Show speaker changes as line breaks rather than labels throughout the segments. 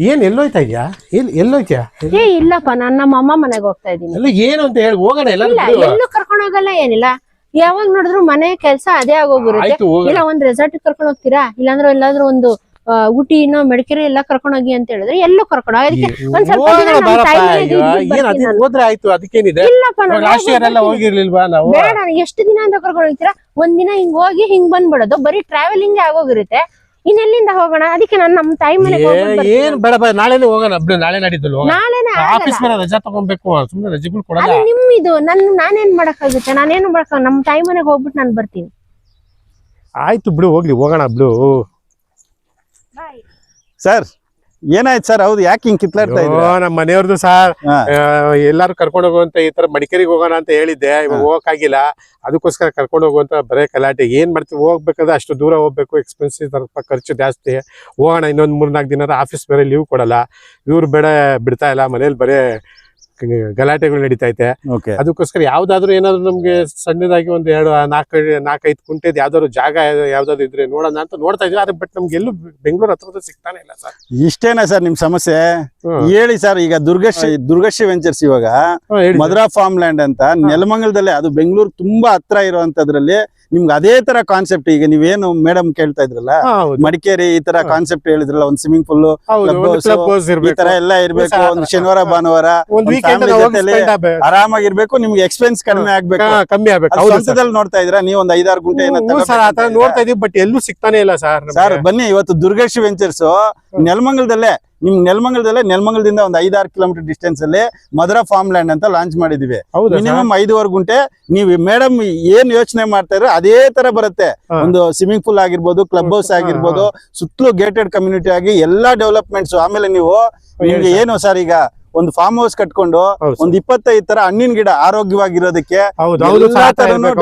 ಏನ್ ಎಲ್ಲೋಯ್ತಾ ಇದ್ಯಾ? ಎಲ್ಲಿ ಎಲ್ಲೋಯ್ತ್ಯಾ?
ಏ ಇಲ್ಲಪ್ಪ ನಾನು ನಮ್ಮ ಅಮ್ಮ ಮನೆಗೆ ಹೋಗ್ತಾ ಇದ್ದೀನಿ.
ಅಲ್ಲ ಏನು ಅಂತ ಹೇಳಿ ಹೋಗೋಣ ಎಲ್ಲ
ಇಲ್ಲ ಎಲ್ಲೂ ಕರ್ಕೊಂಡು ಹೋಗಲ್ಲ ಏನಿಲ್ಲ. ಯಾವಾಗ ನೋಡಿದ್ರು ಮನೆ ಕೆಲಸ ಅದೇ ಆಗೋಗಿರುತ್ತೆ.
ಆಯ್ತು ಹೋಗೋಣ.
ಇಲ್ಲ ಒಂದ್ ರೆಸಾರ್ಟ್ ಕರ್ಕೊಂಡು ಹೋಗ್ತೀರಾ? ಇಲ್ಲಾಂದ್ರೆ ಎಲ್ಲಾದ್ರೂ ಒಂದು ಆ, ಊಟಿ ಇನ್ನೋ ಮಡಿಕೇರಿ ಎಲ್ಲ ಕರ್ಕೊಂಡು ಹೋಗಿ ಅಂತ ಹೇಳಿದ್ರೆ ಎಲ್ಲೂ ಕರ್ಕೊಂಡು ಹೋಗಿ ಅದಕ್ಕೆ ಒಂದ್ ಸ್ವಲ್ಪ ದಿನ
ಹೋಗೋಣ
ನಮ್ಮ
ಬಾರಪ್ಪ
ಮನೆಗೆ
ಈಗ.
ಇದ್ಬಿಟ್ಟು
ಏನ್
ಬರ್ತೀನಿ
ಅದೇ
ನಾನು.
ಹೋದ್ರೆ ಆಯ್ತು ಅದಕ್ಕೇನಿದೆ?
ಇಲ್ಲಪ್ಪ ನಾನು
ಲಾಸ್ಟ್ ಇಯರ್ ಎಲ್ಲ
ಹೋಗ್ಬಿಟ್ಟು
ಹೋಗಿರ್ಲಿಲ್ವಾ ನಾವು?
ಬೇಡ ಎಷ್ಟು ದಿನ ಅಂತ ಕರ್ಕೊಂಡು ಹೋಗ್ತೀರಾ? ಒಂದ್ ದಿನ ಹಿಂಗ್ ಹೋಗಿ ಹಿಂಗ್ ಬಂದ್ಬಿಡೋದು. ಬರೀ ಟ್ರಾವೆಲಿಂಗ್ ಆಗೋಗಿರುತ್ತೆ. ಇನ್ನೆಲ್ಲಿಂದ ಹೋಗೋಣ? ಅದಕ್ಕೆ ನಾನು ನಮ್ಮ ತಾಯಿ ಮನೆಗೆ
ಏ- ಏನ್ ಬೇಡ ಬೇಡ ನಾಳೆನೇ ಹೋಗೋಣ. ಬಿಡು ನಾಳೆ ನಡೀತಲ್ಲ ಹೋಗೋಣ.
ನಾಳೆನೇ
ಆಫೀಸ್ ಮೇಲೆ ರಜಾ ತಗೊಬೇಕು. ಸುಮ್ಮನೆ ರಜೆಗಳು ಕೊಡಲ್ಲ.
ಅದು ನಿಮ್ಮಿದು. ನನ್ ನಾನೇನ್ ಮಾಡಕ್ಕಾಗುತ್ತೆ? ನಾನೇನು ಮಾಡಕ್ ನಮ್ಮ ತಾಯಿ ಮನೆಗೆ ಹೋಗ್ಬಿಟ್ಟು ನಾನು ಬರ್ತೀನಿ.
ಆಯ್ತು ಬಿಡು ಹೋಗ್ಲಿ ಹೋಗೋಣ ಬಿಡು.
ಸರ್. ಏನಾಯ್ತು ಸರ್? ಹೌದು ಯಾಕೆ ಹಿಂಗ್ ಕಿತ್ಲಾಡ್ತಾ ಇದ್ರು
ನಮ್ಮ ಮನೆಯವ್ರದ್ದು ಸರ್
ಎಲ್ಲರೂ
ಎಲ್ಲಾರು ಕರ್ಕೊಂಡು ಹೋಗುವಂತ ಈ ತರ ಮಡಿಕೇರಿಗೆ ಹೋಗೋಣ ಅಂತ ಹೇಳಿದ್ದೆ. ಇವಾಗ ಹೋಗಕ್ಕಾಗಿಲ್ಲ. ಅದಕ್ಕೋಸ್ಕರ ಕರ್ಕೊಂಡು ಹೋಗುವಂತ ಬರೇ ಕಲಾಟೆ. ಏನ್ ಮಾಡ್ತೀವಿ ಹೋಗ್ಬೇಕಾದ್ರೆ ಅಷ್ಟು ದೂರ ಹೋಗ್ಬೇಕು. ಎಕ್ಸ್ಪೆನ್ಸಿವ್ ಸ್ವಲ್ಪ ಖರ್ಚು ಜಾಸ್ತಿ. ಹೋಗೋಣ ಇನ್ನೊಂದ್ ಮೂರ್ನಾಲ್ಕು ದಿನ ಆಫೀಸ್ ಬೇರೆ ಲೀವ್ ಕೊಡಲ್ಲ. ಇವ್ರು ಬೇಡ ಬಿಡ್ತಾ ಇಲ್ಲ. ಮನೇಲಿ ಬರೇ ಗಲಾಟೆಗಳು ನಡೀತಾ ಐತೆ
ಓಕೆ
ಅದಕ್ಕೋಸ್ಕರ ಯಾವ್ದಾದ್ರು ಏನಾದ್ರು ನಮ್ಗೆ ಸಣ್ಣದಾಗಿ ಒಂದ್ ಎರಡು ನಾಲ್ಕು ನಾಲ್ಕೈದು ಕುಂಟೆದ್ ಯಾವ್ದಾದ್ರು ಜಾಗ ಯಾವ್ದಾದ್ರು ಇದ್ರೆ ನೋಡೋಣ ಅಂತ ನೋಡ್ತಾ ಇದ್ವಿ ಆದ್ರೆ ಬಟ್ ನಮ್ಗೆ ಎಲ್ಲೂ ಬೆಂಗಳೂರು ಹತ್ರ ಸಿಗ್ತಾನೆ ಇಲ್ಲ ಸರ್.
ಇಷ್ಟೇನಾ ಸರ್ ನಿಮ್ ಸಮಸ್ಯೆ? ಹೇಳಿ ಸರ್ ಈಗ ದುರ್ಗಶ್ರೀ ದುರ್ಗಶ್ರೀ ವೆಂಚರ್ಸ್ ಇವಾಗ
ಮದ್ರಾ
ಮಧುರಾ ಫಾರ್ಮ್ ಲ್ಯಾಂಡ್ ಅಂತ ನೆಲಮಂಗಲದಲ್ಲೇ ಅದು ಬೆಂಗಳೂರು ತುಂಬಾ ಹತ್ರ ಇರುವಂತದ್ರಲ್ಲಿ ನಿಮ್ಗೆ ಅದೇ ತರ ಕಾನ್ಸೆಪ್ಟ್ ಈಗ ನೀವೇನು ಮೇಡಮ್ ಕೇಳ್ತಾ ಇದ್ರಲ್ಲ? ಮಡಿಕೇರಿ ಈ ತರ ಕಾನ್ಸೆಪ್ಟ್ ಹೇಳಿದ್ರಲ್ಲ ಒಂದ್ ಸ್ವಿಮ್ಮಿಂಗ್ ಪೂಲ್ ಈ. ತರ ಎಲ್ಲ ಇರ್ಬೇಕು ಒಂದು. ಶನಿವಾರ ಭಾನುವಾರ ಆರಾಮಾಗಿರ್ಬೇಕು ನಿಮ್ಗೆ ಎಕ್ಸ್ಪೆನ್ಸ್ ಕಡಿಮೆ ಆಗ್ಬೇಕು.
ಕಮ್ಮಿ ಆಗ್ಬೇಕು. ಸಂಸದಲ್ಲಿ.
ಸ್ವಂತದಲ್ಲಿ ನೋಡ್ತಾ ಇದ್ರ ನೀವು ಒಂದ್ ಐದಾರು ಗುಂಟೆ
ಏನಂತ ನೋಡ್ತಾ ಇದೀವಿ ಬಟ್ ಎಲ್ಲೂ ಸಿಗ್ತಾನೆ ಇಲ್ಲ ಸರ್
ಸರ್ ಬನ್ನಿ ಇವತ್ತು ದುರ್ಗೇಶ್ ವೆಂಚರ್ಸ್ ನೆಲಮಂಗಲದಲ್ಲೇ ನಿಮ್ ನೆಲಮಂಗಲದಲ್ಲೇ ನೆಲಮಂಗಲದಿಂದ ಒಂದ್ ಐದಾರು ಕಿಲೋಮೀಟರ್ ಡಿಸ್ಟೆನ್ಸ್ ಅಲ್ಲಿ ಮಧುರಾ ಫಾರ್ಮ್ ಲ್ಯಾಂಡ್ ಅಂತ ಲಾಂಚ್ ಮಾಡಿದೀವಿ? ಮಿನಿಮಮ್ ಐದುವರೆ ಗುಂಟೆ. ನೀವು ಮೇಡಮ್ ಏನ್ ಯೋಚನೆ ಮಾಡ್ತಾ ಅದೇ ತರ ಬರುತ್ತೆ. ಒಂದು ಸ್ವಿಮ್ಮಿಂಗ್ ಪೂಲ್ ಆಗಿರ್ಬೋದು ಕ್ಲಬ್ ಹೌಸ್. ಆಗಿರ್ಬೋದು ಸುತ್ತಲೂ ಗೇಟೆಡ್ ಕಮ್ಯುನಿಟಿ ಆಗಿ ಎಲ್ಲಾ ಡೆವಲಪ್ಮೆಂಟ್ಸ್ ಆಮೇಲೆ ನೀವು ನಿಮ್ಗೆ ಏನು ಸರ್ ಈಗ ಒಂದು ಫಾರ್ಮ್ ಹೌಸ್ ಕಟ್ಕೊಂಡು. ಒಂದ್ ಇಪ್ಪತ್ತೈದು ತರ ಹಣ್ಣಿನ ಗಿಡ ಆರೋಗ್ಯವಾಗಿರೋದಕ್ಕೆ.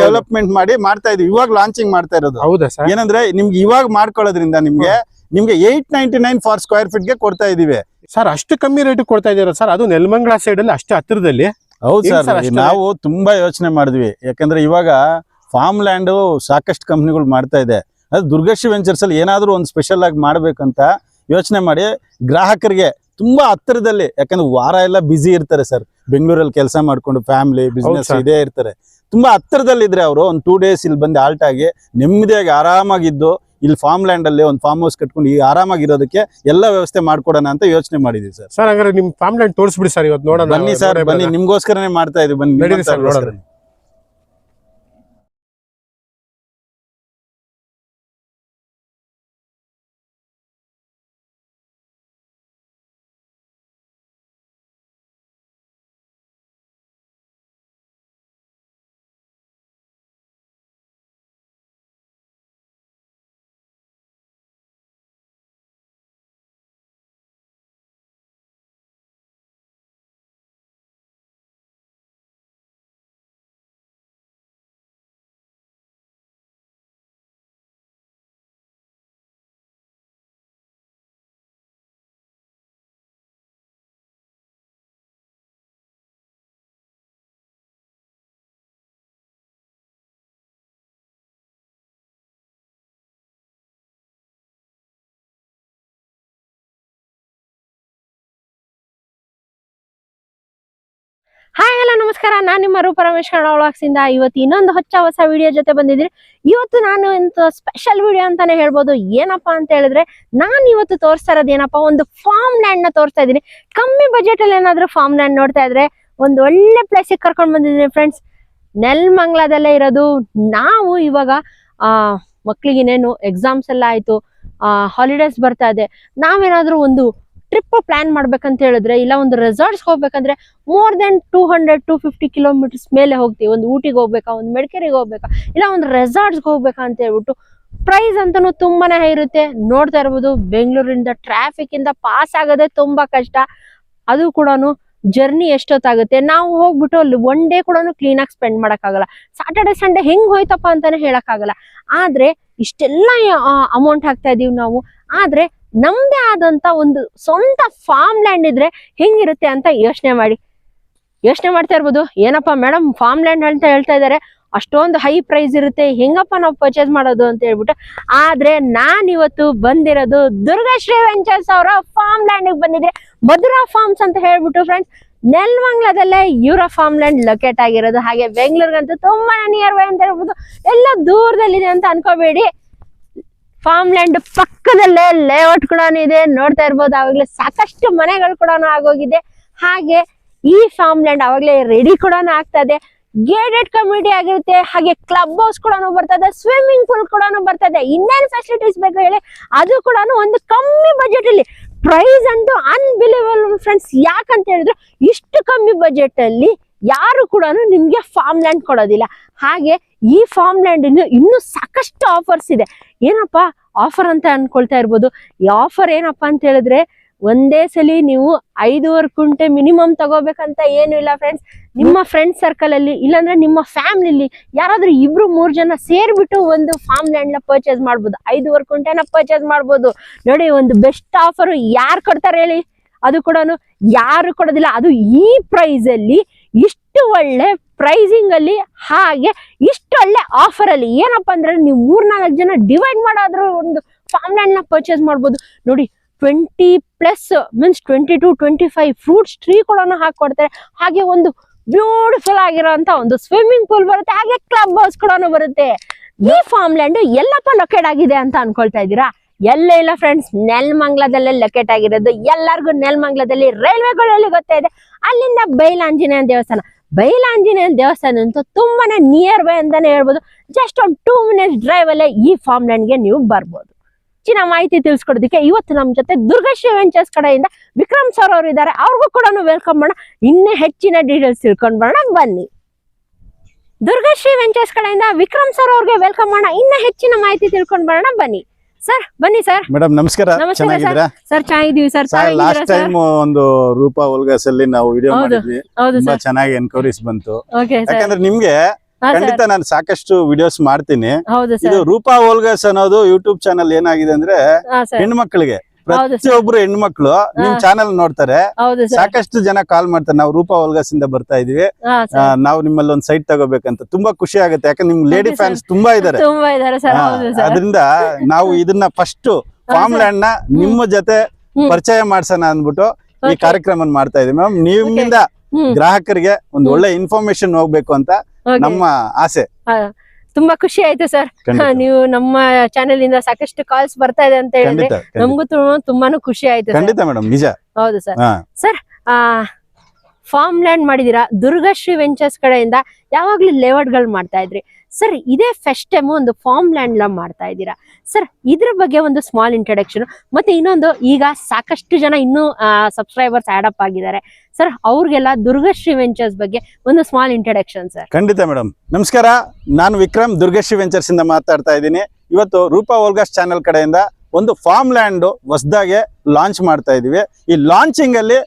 ಡೆವಲಪ್ಮೆಂಟ್ ಮಾಡಿ ಮಾಡ್ತಾ ಇದೀವಿ. ಇವಾಗ ಲಾಂಚಿಂಗ್ ಮಾಡ್ತಾ ಇರೋದು. ಏನಂದ್ರೆ ನಿಮ್ಗೆ ಇವಾಗ ಮಾಡ್ಕೊಳ್ಳೋದ್ರಿಂದ ನಿಮ್ಗೆ ನಿಮ್ಗೆ eight ninety nine for square ಫೀಟ್ಗೆ ಕೊಡ್ತಾ ಇದೀವಿ
ಸರ್ ಅಷ್ಟು ಕಮ್ಮಿ ರೇಟ್ ಕೊಡ್ತಾ ಇದೀರಾ ಸರ್ ಅದು ನೆಲಮಂಗಲ ಸೈಡ್ ಅಲ್ಲಿ ಅಷ್ಟು ಹತ್ತಿರದಲ್ಲಿ?
ಹೌದು ಸರ್ ನಾವು ತುಂಬಾ ಯೋಚನೆ ಮಾಡಿದ್ವಿ. ಯಾಕಂದ್ರೆ ಇವಾಗ ಫಾರ್ಮ್ ಲ್ಯಾಂಡ್ ಸಾಕಷ್ಟು ಕಂಪ್ನಿಗಳು ಮಾಡ್ತಾ ಇದೆ. ಅದು ದುರ್ಗಶ್ರೀ ವೆಂಚರ್ಸ್ ಅಲ್ಲಿ ಏನಾದ್ರೂ ಒಂದು ಸ್ಪೆಷಲ್ ಆಗಿ ಮಾಡ್ಬೇಕಂತ ಯೋಚನೆ ಮಾಡಿ ಗ್ರಾಹಕರಿಗೆ ತುಂಬಾ ಹತ್ತಿರದಲ್ಲಿ ಯಾಕಂದ್ರೆ ವಾರ ಎಲ್ಲ ಬಿಸಿ ಇರ್ತಾರೆ ಸರ್ ಬೆಂಗಳೂರಲ್ಲಿ ಕೆಲಸ ಮಾಡ್ಕೊಂಡು ಫ್ಯಾಮಿಲಿ ಬಿಸ್ನೆಸ್. ಇದೇ ಇರ್ತಾರೆ. ತುಂಬಾ ಹತ್ತಿರದಲ್ಲಿ ಇದ್ರೆ ಅವರು ಒಂದು ಟೂ ಡೇಸ್ ಇಲ್ಲಿ ಬಂದು ಆಲ್ಟ್ ಆಗಿ ನೆಮ್ಮದಿಯಾಗಿ ಆರಾಮಾಗಿದ್ದು ಇಲ್ಲಿ ಫಾರ್ಮ್ ಲ್ಯಾಂಡ್ ಅಲ್ಲಿ ಒಂದು ಫಾರ್ಮ್ ಹೌಸ್ ಕಟ್ಕೊಂಡು ಈಗ ಆರಾಮಾಗಿರೋದಕ್ಕೆ ಎಲ್ಲ ವ್ಯವಸ್ಥೆ ಮಾಡ್ಕೊಡೋಣ ಅಂತ ಯೋಚನೆ ಮಾಡಿದ್ವಿ ಸರ್
ಸರ್ ಹಂಗಾರೆ ನಿಮ್ ಫಾರ್ಮ್ ಲ್ಯಾಂಡ್ ತೋರಿಸ್ಬಿಡಿ ಸರ್ ಇವತ್ತು ನೋಡೋಣ
ಬನ್ನಿ ಸರ್ ಬನ್ನಿ. ನಿಮ್ಗೋಸ್ಕರನೇ ಮಾಡ್ತಾ ಇದೀವಿ ಬನ್ನಿ
ನಡೀರಿ sir, ನೋಡೋಣ.
ಹಾಯ್ ಎಲ್ಲ ನಮಸ್ಕಾರ. ನಾನು ನಿಮ್ಮ ರೂಪ ರಮೇಶ್ ಇಂದ ಇವತ್ತು ಇನ್ನೊಂದು ಹೊಚ್ಚ ಹೊಸ ವಿಡಿಯೋ ಜೊತೆ ಬಂದಿದ್ದೀನಿ. ಇವತ್ತು ನಾನು ಇಂತ ಸ್ಪೆಷಲ್ ವಿಡಿಯೋ ಅಂತಾನೆ ಹೇಳ್ಬೋದು. ಏನಪ್ಪಾ ಅಂತ ಹೇಳಿದ್ರೆ, ನಾನು ಇವತ್ತು ತೋರಿಸ್ತಾ ಇರೋದು ಏನಪ್ಪಾ, ಒಂದು ಫಾರ್ಮ್ ಲ್ಯಾಂಡ್ನ ತೋರಿಸ್ತಾ ಇದ್ದೀನಿ. ಕಮ್ಮಿ ಬಜೆಟ್ ಅಲ್ಲಿ ಏನಾದ್ರೂ ಫಾರ್ಮ್ ಲ್ಯಾಂಡ್ ನೋಡ್ತಾ ಇದ್ರೆ, ಒಂದು ಒಳ್ಳೆ ಪ್ಲೇಸಿಗೆ ಕರ್ಕೊಂಡು ಬಂದಿದ್ದೀನಿ ಫ್ರೆಂಡ್ಸ್ ನೆಲ್ಮಂಗ್ಲದಲ್ಲೇ ಇರೋದು. ನಾವು ಇವಾಗ, ಆ ಮಕ್ಳಿಗಿನೇನು ಎಕ್ಸಾಮ್ಸ್ ಎಲ್ಲ ಆಯ್ತು ಹಾಲಿಡೇಸ್ ಬರ್ತಾ ಇದೆ. ನಾವೇನಾದ್ರೂ ಒಂದು ಟ್ರಿಪ್ ಪ್ಲಾನ್ ಮಾಡ್ಬೇಕಂತ ಹೇಳಿದ್ರೆ, ಇಲ್ಲ ಒಂದು ರೆಸಾರ್ಟ್ಸ್ ಹೋಗ್ಬೇಕಂದ್ರೆ more than two hundred to fifty kilometres ಮೇಲೆ ಹೋಗ್ತೀವಿ. ಒಂದು ಊಟಿಗೆ ಹೋಗ್ಬೇಕಾ, ಒಂದು ಮೆಡಿಕೇರಿಗೆ ಹೋಗ್ಬೇಕಾ, ಇಲ್ಲ ಒಂದು ರೆಸಾರ್ಟ್ಸ್ ಹೋಗ್ಬೇಕಾ ಅಂತ ಹೇಳ್ಬಿಟ್ಟು ಪ್ರೈಸ್ ಅಂತನೂ ತುಂಬಾನೇ ಇರುತ್ತೆ. ನೋಡ್ತಾ ಇರ್ಬೋದು, ಬೆಂಗಳೂರಿಂದ ಟ್ರಾಫಿಕ್ ಇಂದ ಪಾಸ್ ಆಗೋದೇ ತುಂಬಾ ಕಷ್ಟ. ಅದು ಕೂಡ ಜರ್ನಿ ಎಷ್ಟೊತ್ತಾಗುತ್ತೆ. ನಾವು ಹೋಗ್ಬಿಟ್ಟು ಅಲ್ಲಿ ಒನ್ ಡೇ ಕೂಡ ಆಗಿ ಸ್ಪೆಂಡ್ ಮಾಡೋಕ್ಕಾಗಲ್ಲ. ಸಾಟರ್ಡೆ ಸಂಡೇ ಹೆಂಗ್ ಹೋಯ್ತಪ್ಪ ಅಂತಾನೆ ಹೇಳಕ್ಕಾಗಲ್ಲ. ಆದ್ರೆ ಇಷ್ಟೆಲ್ಲ ಅಮೌಂಟ್ ಹಾಕ್ತಾ ಇದೀವಿ ನಾವು. ಆದ್ರೆ ನಮ್ದೇ ಆದಂತ ಒಂದು ಸ್ವಂತ ಫಾರ್ಮ್ ಲ್ಯಾಂಡ್ ಇದ್ರೆ ಹೆಂಗಿರುತ್ತೆ ಅಂತ ಯೋಚನೆ ಮಾಡಿ. ಯೋಚನೆ ಮಾಡ್ತಾ ಇರ್ಬೋದು, ಏನಪ್ಪ ಮೇಡಮ್ ಫಾರ್ಮ್ ಲ್ಯಾಂಡ್ ಅಂತ ಹೇಳ್ತಾ ಇದ್ದಾರೆ ಅಷ್ಟೊಂದು ಹೈ ಪ್ರೈಸ್ ಇರುತ್ತೆ, ಹೆಂಗಪ್ಪ ನಾವು ಪರ್ಚೇಸ್ ಮಾಡೋದು ಅಂತ ಹೇಳ್ಬಿಟ್ಟು, ಆದ್ರೆ ನಾನ್ ಇವತ್ತು ಬಂದಿರೋದು ದುರ್ಗಾಶ್ರೀ ವೆಂಚರ್ಸ್ ಅವರ ಫಾರ್ಮ್ ಲ್ಯಾಂಡ್ ಬಂದಿದೆ ಮಧುರಾ ಫಾರ್ಮ್ಸ್ ಅಂತ ಹೇಳ್ಬಿಟ್ಟು ಫ್ರೆಂಡ್ಸ್ ನೆಲ್ಮಂಗ್ಲದಲ್ಲೇ ಇವರ ಫಾರ್ಮ್ ಲ್ಯಾಂಡ್ ಲೊಕೇಟ್ ಆಗಿರೋದು, ಹಾಗೆ ಬೆಂಗ್ಳೂರ್ಗಂತೂ ತುಂಬಾ ನಿಯರ್ ಬೈ ಅಂತ ಹೇಳ್ಬೋದು ಎಲ್ಲ ದೂರದಲ್ಲಿದೆ ಅಂತ ಅನ್ಕೋಬೇಡಿ. ಫಾರ್ಮ್ ಲ್ಯಾಂಡ್ ಪಕ್ಕದಲ್ಲೇ ಲೇಔಟ್ ಕೂಡ ಇದೆ. ನೋಡ್ತಾ ಇರ್ಬೋದು, ಆವಾಗಲೇ ಸಾಕಷ್ಟು ಮನೆಗಳು ಕೂಡ ಆಗೋಗಿದೆ. ಹಾಗೆ ಈ ಫಾರ್ಮ್ ಲ್ಯಾಂಡ್ ಆವಾಗಲೇ ರೆಡಿ ಕೂಡ ಆಗ್ತಾ ಇದೆ ಗೇಟೆಡ್ ಕಮ್ಯುನಿಟಿ ಆಗಿರುತ್ತೆ. ಹಾಗೆ ಕ್ಲಬ್ ಹೌಸ್ ಕೂಡ ಬರ್ತದೆ. ಸ್ವಿಮ್ಮಿಂಗ್ ಪೂಲ್ ಕೂಡ ಬರ್ತದೆ. ಇನ್ನೇನು ಫೆಸಿಲಿಟೀಸ್ ಬೇಕು ಹೇಳಿ, ಅದು ಕೂಡ ಒಂದು ಕಮ್ಮಿ ಬಜೆಟ್ ಅಲ್ಲಿ. ಪ್ರೈಸ್ ಅಂತೂ ಅನ್ಬಿಲಿವಲ್ ಫ್ರೆಂಡ್ಸ್ ಯಾಕಂತ ಹೇಳಿದ್ರೆ, ಇಷ್ಟು ಕಮ್ಮಿ ಬಜೆಟ್ ಅಲ್ಲಿ ಯಾರು ಕೂಡ ನಿಮ್ಗೆ ಫಾರ್ಮ್ ಲ್ಯಾಂಡ್ ಕೊಡೋದಿಲ್ಲ. ಹಾಗೆ ಈ ಫಾರ್ಮ್ ಲ್ಯಾಂಡ್ ಇನ್ನು ಸಾಕಷ್ಟು ಆಫರ್ಸ್ ಇದೆ. ಏನಪ್ಪಾ ಆಫರ್ ಅಂತ ಅನ್ಕೊಳ್ತಾ ಇರ್ಬೋದು. ಈ ಆಫರ್ ಏನಪ್ಪಾ ಅಂತ ಹೇಳಿದ್ರೆ, ಒಂದೇ ಸಲಿ ನೀವು ಐದೂವರೆ ಕುಂಟೆ ಮಿನಿಮಮ್ ತಗೋಬೇಕಂತ ಏನು ಇಲ್ಲ ಫ್ರೆಂಡ್ಸ್ ನಿಮ್ಮ ಫ್ರೆಂಡ್ ಸರ್ಕಲ್ ಅಲ್ಲಿ, ಇಲ್ಲಾಂದ್ರೆ ನಿಮ್ಮ ಫ್ಯಾಮಿಲಿ ಯಾರಾದ್ರೂ ಇಬ್ರು ಮೂರ್ ಜನ ಸೇರ್ಬಿಟ್ಟು ಒಂದು ಫಾರ್ಮ್ ಲ್ಯಾಂಡ್ನ ಪರ್ಚೇಸ್ ಮಾಡ್ಬೋದು. ಐದೂವರೆ ಕುಂಟೆನ ಪರ್ಚೇಸ್ ಮಾಡ್ಬೋದು. ನೋಡಿ, ಒಂದು ಬೆಸ್ಟ್ ಆಫರ್ ಯಾರು ಕೊಡ್ತಾರೆ ಹೇಳಿ? ಅದು ಕೂಡ ಯಾರು ಕೊಡೋದಿಲ್ಲ. ಅದು ಈ ಪ್ರೈಸ್ ಅಲ್ಲಿ ಇಷ್ಟು ಒಳ್ಳೆ ಪ್ರೈಸಿಂಗ್ ಅಲ್ಲಿ ಹಾಗೆ ಇಷ್ಟು ಒಳ್ಳೆ ಆಫರ್ ಅಲ್ಲಿ ಏನಪ್ಪಾ ಅಂದ್ರೆ ನೀವು ಮೂರ್ನಾಲ್ಕು ಜನ ಡಿವೈಡ್ ಮಾಡಾದ್ರೂ ಒಂದು ಫಾರ್ಮ್ ಲ್ಯಾಂಡ್ನ ಪರ್ಚೇಸ್ ಮಾಡ್ಬೋದು. ನೋಡಿ twenty plus means twenty to twenty five fruits tree ಕೂಡ ಹಾಕೊಡ್ತಾರೆ ಹಾಗೆ ಒಂದು ಬ್ಯೂಟಿಫುಲ್ ಆಗಿರೋಂತ ಒಂದು ಸ್ವಿಮ್ಮಿಂಗ್ ಪೂಲ್ ಬರುತ್ತೆ, ಹಾಗೆ ಕ್ಲಬ್ ಹೌಸ್ ಕೂಡ ಬರುತ್ತೆ. ಈ ಫಾರ್ಮ್ ಲ್ಯಾಂಡ್ ಎಲ್ಲಪ್ಪ ಲೊಕೇಟ್ ಆಗಿದೆ ಅಂತ ಅನ್ಕೊಳ್ತಾ ಇದ್ದೀರಾ? ಎಲ್ಲ ಇಲ್ಲ ಫ್ರೆಂಡ್ಸ್ ನೆಲ್ಮಂಗ್ಲದಲ್ಲೇ ಲೊಕೇಟ್ ಆಗಿರೋದು. ಎಲ್ಲರಿಗೂ ನೆಲ್ಮಂಗ್ಲದಲ್ಲಿ ರೈಲ್ವೆಗಳಲ್ಲಿ ಗೊತ್ತಾ ಇದೆ. ಅಲ್ಲಿಂದ ಬೈಲಾಂಜನೇಯ ದೇವಸ್ಥಾನ. ಬೈಲಾಂಜನೇಯ ದೇವಸ್ಥಾನ ಅಂತೂ ತುಂಬಾನೇ ನಿಯರ್ ಬೈ ಅಂತಾನೆ ಹೇಳ್ಬೋದು. ಜಸ್ಟ್ ಒಂದು ಟೂ ಮಿನಿಟ್ಸ್ ಡ್ರೈವ್ ಅಲ್ಲೇ ಈ ಫಾರ್ಮ್ ಲ್ಯಾಂಡ್ಗೆ ನೀವು ಬರ್ಬೋದು. ಹೆಚ್ಚಿನ ಮಾಹಿತಿ ತಿಳಿಸ್ಕೊಡೋದಕ್ಕೆ ಇವತ್ತು ನಮ್ಮ ಜೊತೆ ದುರ್ಗಶ್ರೀ ವೆಂಚರ್ಸ್ ಕಡೆಯಿಂದ ವಿಕ್ರಮ್ ಸರ್ ಅವರು ಇದ್ದಾರೆ. ಅವ್ರಿಗೂ ಕೂಡ ವೆಲ್ಕಮ್ ಮಾಡೋಣ. ಇನ್ನೂ ಹೆಚ್ಚಿನ ಡೀಟೇಲ್ಸ್ ತಿಳ್ಕೊಂಡು ಬರೋಣ. ಬನ್ನಿ. ದುರ್ಗಶ್ರೀ ವೆಂಚರ್ಸ್ ಕಡೆಯಿಂದ ವಿಕ್ರಮ್ ಸರ್ ಅವ್ರಿಗೆ ವೆಲ್ಕಮ್ ಮಾಡೋಣ. ಇನ್ನೂ ಹೆಚ್ಚಿನ ಮಾಹಿತಿ ತಿಳ್ಕೊಂಡು ಬರೋಣ. ಬನ್ನಿ. ಸರ್ ಬನ್ನಿ ಸರ್.
ಮೇಡಮ್ ನಮಸ್ಕಾರ. ಚೆನ್ನಾಗಿದ್ದೀರಾ?
ಸರ್ ಚೆನ್ನಾಗಿದ್ದೀವಿ ಸರ್.
ಸರ್ ಲಾಸ್ಟ್ ಟೈಮ್ ಒಂದು ರೂಪಾ ಉಲ್ಗಾಸ್ ಅಲ್ಲಿ ನಾವು ವಿಡಿಯೋ. ಮಾಡಿದ್ವಿ. ತುಂಬಾ ಚೆನ್ನಾಗಿ ಎನ್ಕ್ವೈರೀಸ್ ಬಂತು. ಯಾಕಂದ್ರೆ ನಿಮ್ಗೆ ಖಂಡಿತ ನಾನು ಸಾಕಷ್ಟು ವಿಡಿಯೋಸ್ ಮಾಡ್ತೀನಿ. ಇದು ರೂಪಾ ಓಲ್ಗಸ್ ಅನ್ನೋದು ಯೂಟ್ಯೂಬ್ ಚಾನಲ್ ಏನಾಗಿದೆ ಅಂದ್ರೆ ಹೆಣ್ಮಕ್ಳಿಗೆ. ಪ್ರತಿಯೊಬ್ರು ಹೆಣ್ಮಕ್ಳು ನಿಮ್ ಚಾನಲ್ ನೋಡ್ತಾರೆ. ಸಾಕಷ್ಟು ಜನ ಕಾಲ್ ಮಾಡ್ತಾರೆ. ನಾವು ರೂಪಾ ಓಲ್ಗಸ್ ಇಂದ ಬರ್ತಾ ಇದೀವಿ. ನಾವು ನಿಮ್ಮಲ್ಲಿ ಒಂದ್ ಸೈಟ್ ತಗೋಬೇಕಂತ ತುಂಬಾ ಖುಷಿ ಆಗುತ್ತೆ. ಯಾಕಂದ್ರೆ ನಿಮ್ ಲೇಡಿ ಫ್ಯಾನ್ಸ್ ತುಂಬಾ ಇದಾರೆ. ಅದರಿಂದ ನಾವು ಇದನ್ನ ಫಸ್ಟ್ ಫಾರ್ಮ್. ಲ್ಯಾಂಡ್ನ ನಿಮ್ಮ ಜೊತೆ ಪರಿಚಯ ಮಾಡ್ಸೋಣ ಅಂದ್ಬಿಟ್ಟು ಈ. ಕಾರ್ಯಕ್ರಮ ಮಾಡ್ತಾ ಇದೀವಿ. ಮ್ಯಾಮ್ ನಿಮ್ಮಿಂದ ಗ್ರಾಹಕರಿಗೆ ಒಂದು ಒಳ್ಳೆ ಇನ್ಫಾರ್ಮೇಶನ್ ಹೋಗ್ಬೇಕು ಅಂತ ನಮ್ಮ ಆಸೆ.
ತುಂಬಾ ಖುಷಿ ಆಯ್ತು ಸರ್ ನೀವು ನಮ್ಮ ಚಾನೆಲ್ ಇಂದ ಸಾಕಷ್ಟು ಕಾಲ್ಸ್ ಬರ್ತಾ ಇದೆ ಅಂತ ಹೇಳಿದ್ರೆ. ನಮಗೂ ತುಂಬ- ತುಂಬಾನು ಖುಷಿ ಆಯ್ತು ಸರ್
ಖಂಡಿತ ಮೇಡಮ್ ನಿಜ.
ಹೌದು ಸರ್
ಸರ್
ಆ ಫಾರ್ಮ್ ಲ್ಯಾಂಡ್ ಮಾಡಿದೀರಾ ದುರ್ಗಶ್ರೀ ವೆಂಚರ್ಸ್ ಕಡೆಯಿಂದ ಯಾವಾಗ್ಲೂ ಲೇಔಟ್ಗಳು ಮಾಡ್ತಾ ಇದ್ರಿ. ಸರ್, ಇದೇ ಫಸ್ಟ್ ಟೈಮ್ ಒಂದು ಫಾರ್ಮ್ ಲ್ಯಾಂಡ್ ಲ ಮಾಡ್ತಾ ಇದ್ದೀರಾ? ಸರ್, ಇದ್ರ ಬಗ್ಗೆ ಒಂದು ಸ್ಮಾಲ್ ಇಂಟ್ರಡಕ್ಷನ್ ಮತ್ತೆ ಇನ್ನೊಂದು, ಈಗ ಸಾಕಷ್ಟು ಜನ ಇನ್ನೂ ಸಬ್ಸ್ಕ್ರೈಬರ್ಸ್ ಆಡ್ ಅಪ್ ಆಗಿದ್ದಾರೆ. ಸರ್, ಅವ್ರಿಗೆಲ್ಲ ದುರ್ಗಶ್ರೀ ವೆಂಚರ್ಸ್ ಬಗ್ಗೆ ಒಂದು ಸ್ಮಾಲ್ ಇಂಟ್ರಡಕ್ಷನ್ ಸರ್
ಖಂಡಿತ ಮೇಡಮ್ ನಮಸ್ಕಾರ. ನಾನು ವಿಕ್ರಮ್ ದುರ್ಗಶ್ರೀ ವೆಂಚರ್ಸ್ ಇಂದ ಮಾತಾಡ್ತಾ ಇದ್ದೀನಿ. ಇವತ್ತು ರೂಪಾ ಓಲ್ಗಾಸ್ ಚಾನೆಲ್ ಕಡೆಯಿಂದ ಒಂದು ಫಾರ್ಮ್ ಲ್ಯಾಂಡ್ ಹೊಸದಾಗೆ ಲಾಂಚ್ ಮಾಡ್ತಾ ಇದೀವಿ. ಈ ಲಾಂಚಿಂಗ್ ಅಲ್ಲಿ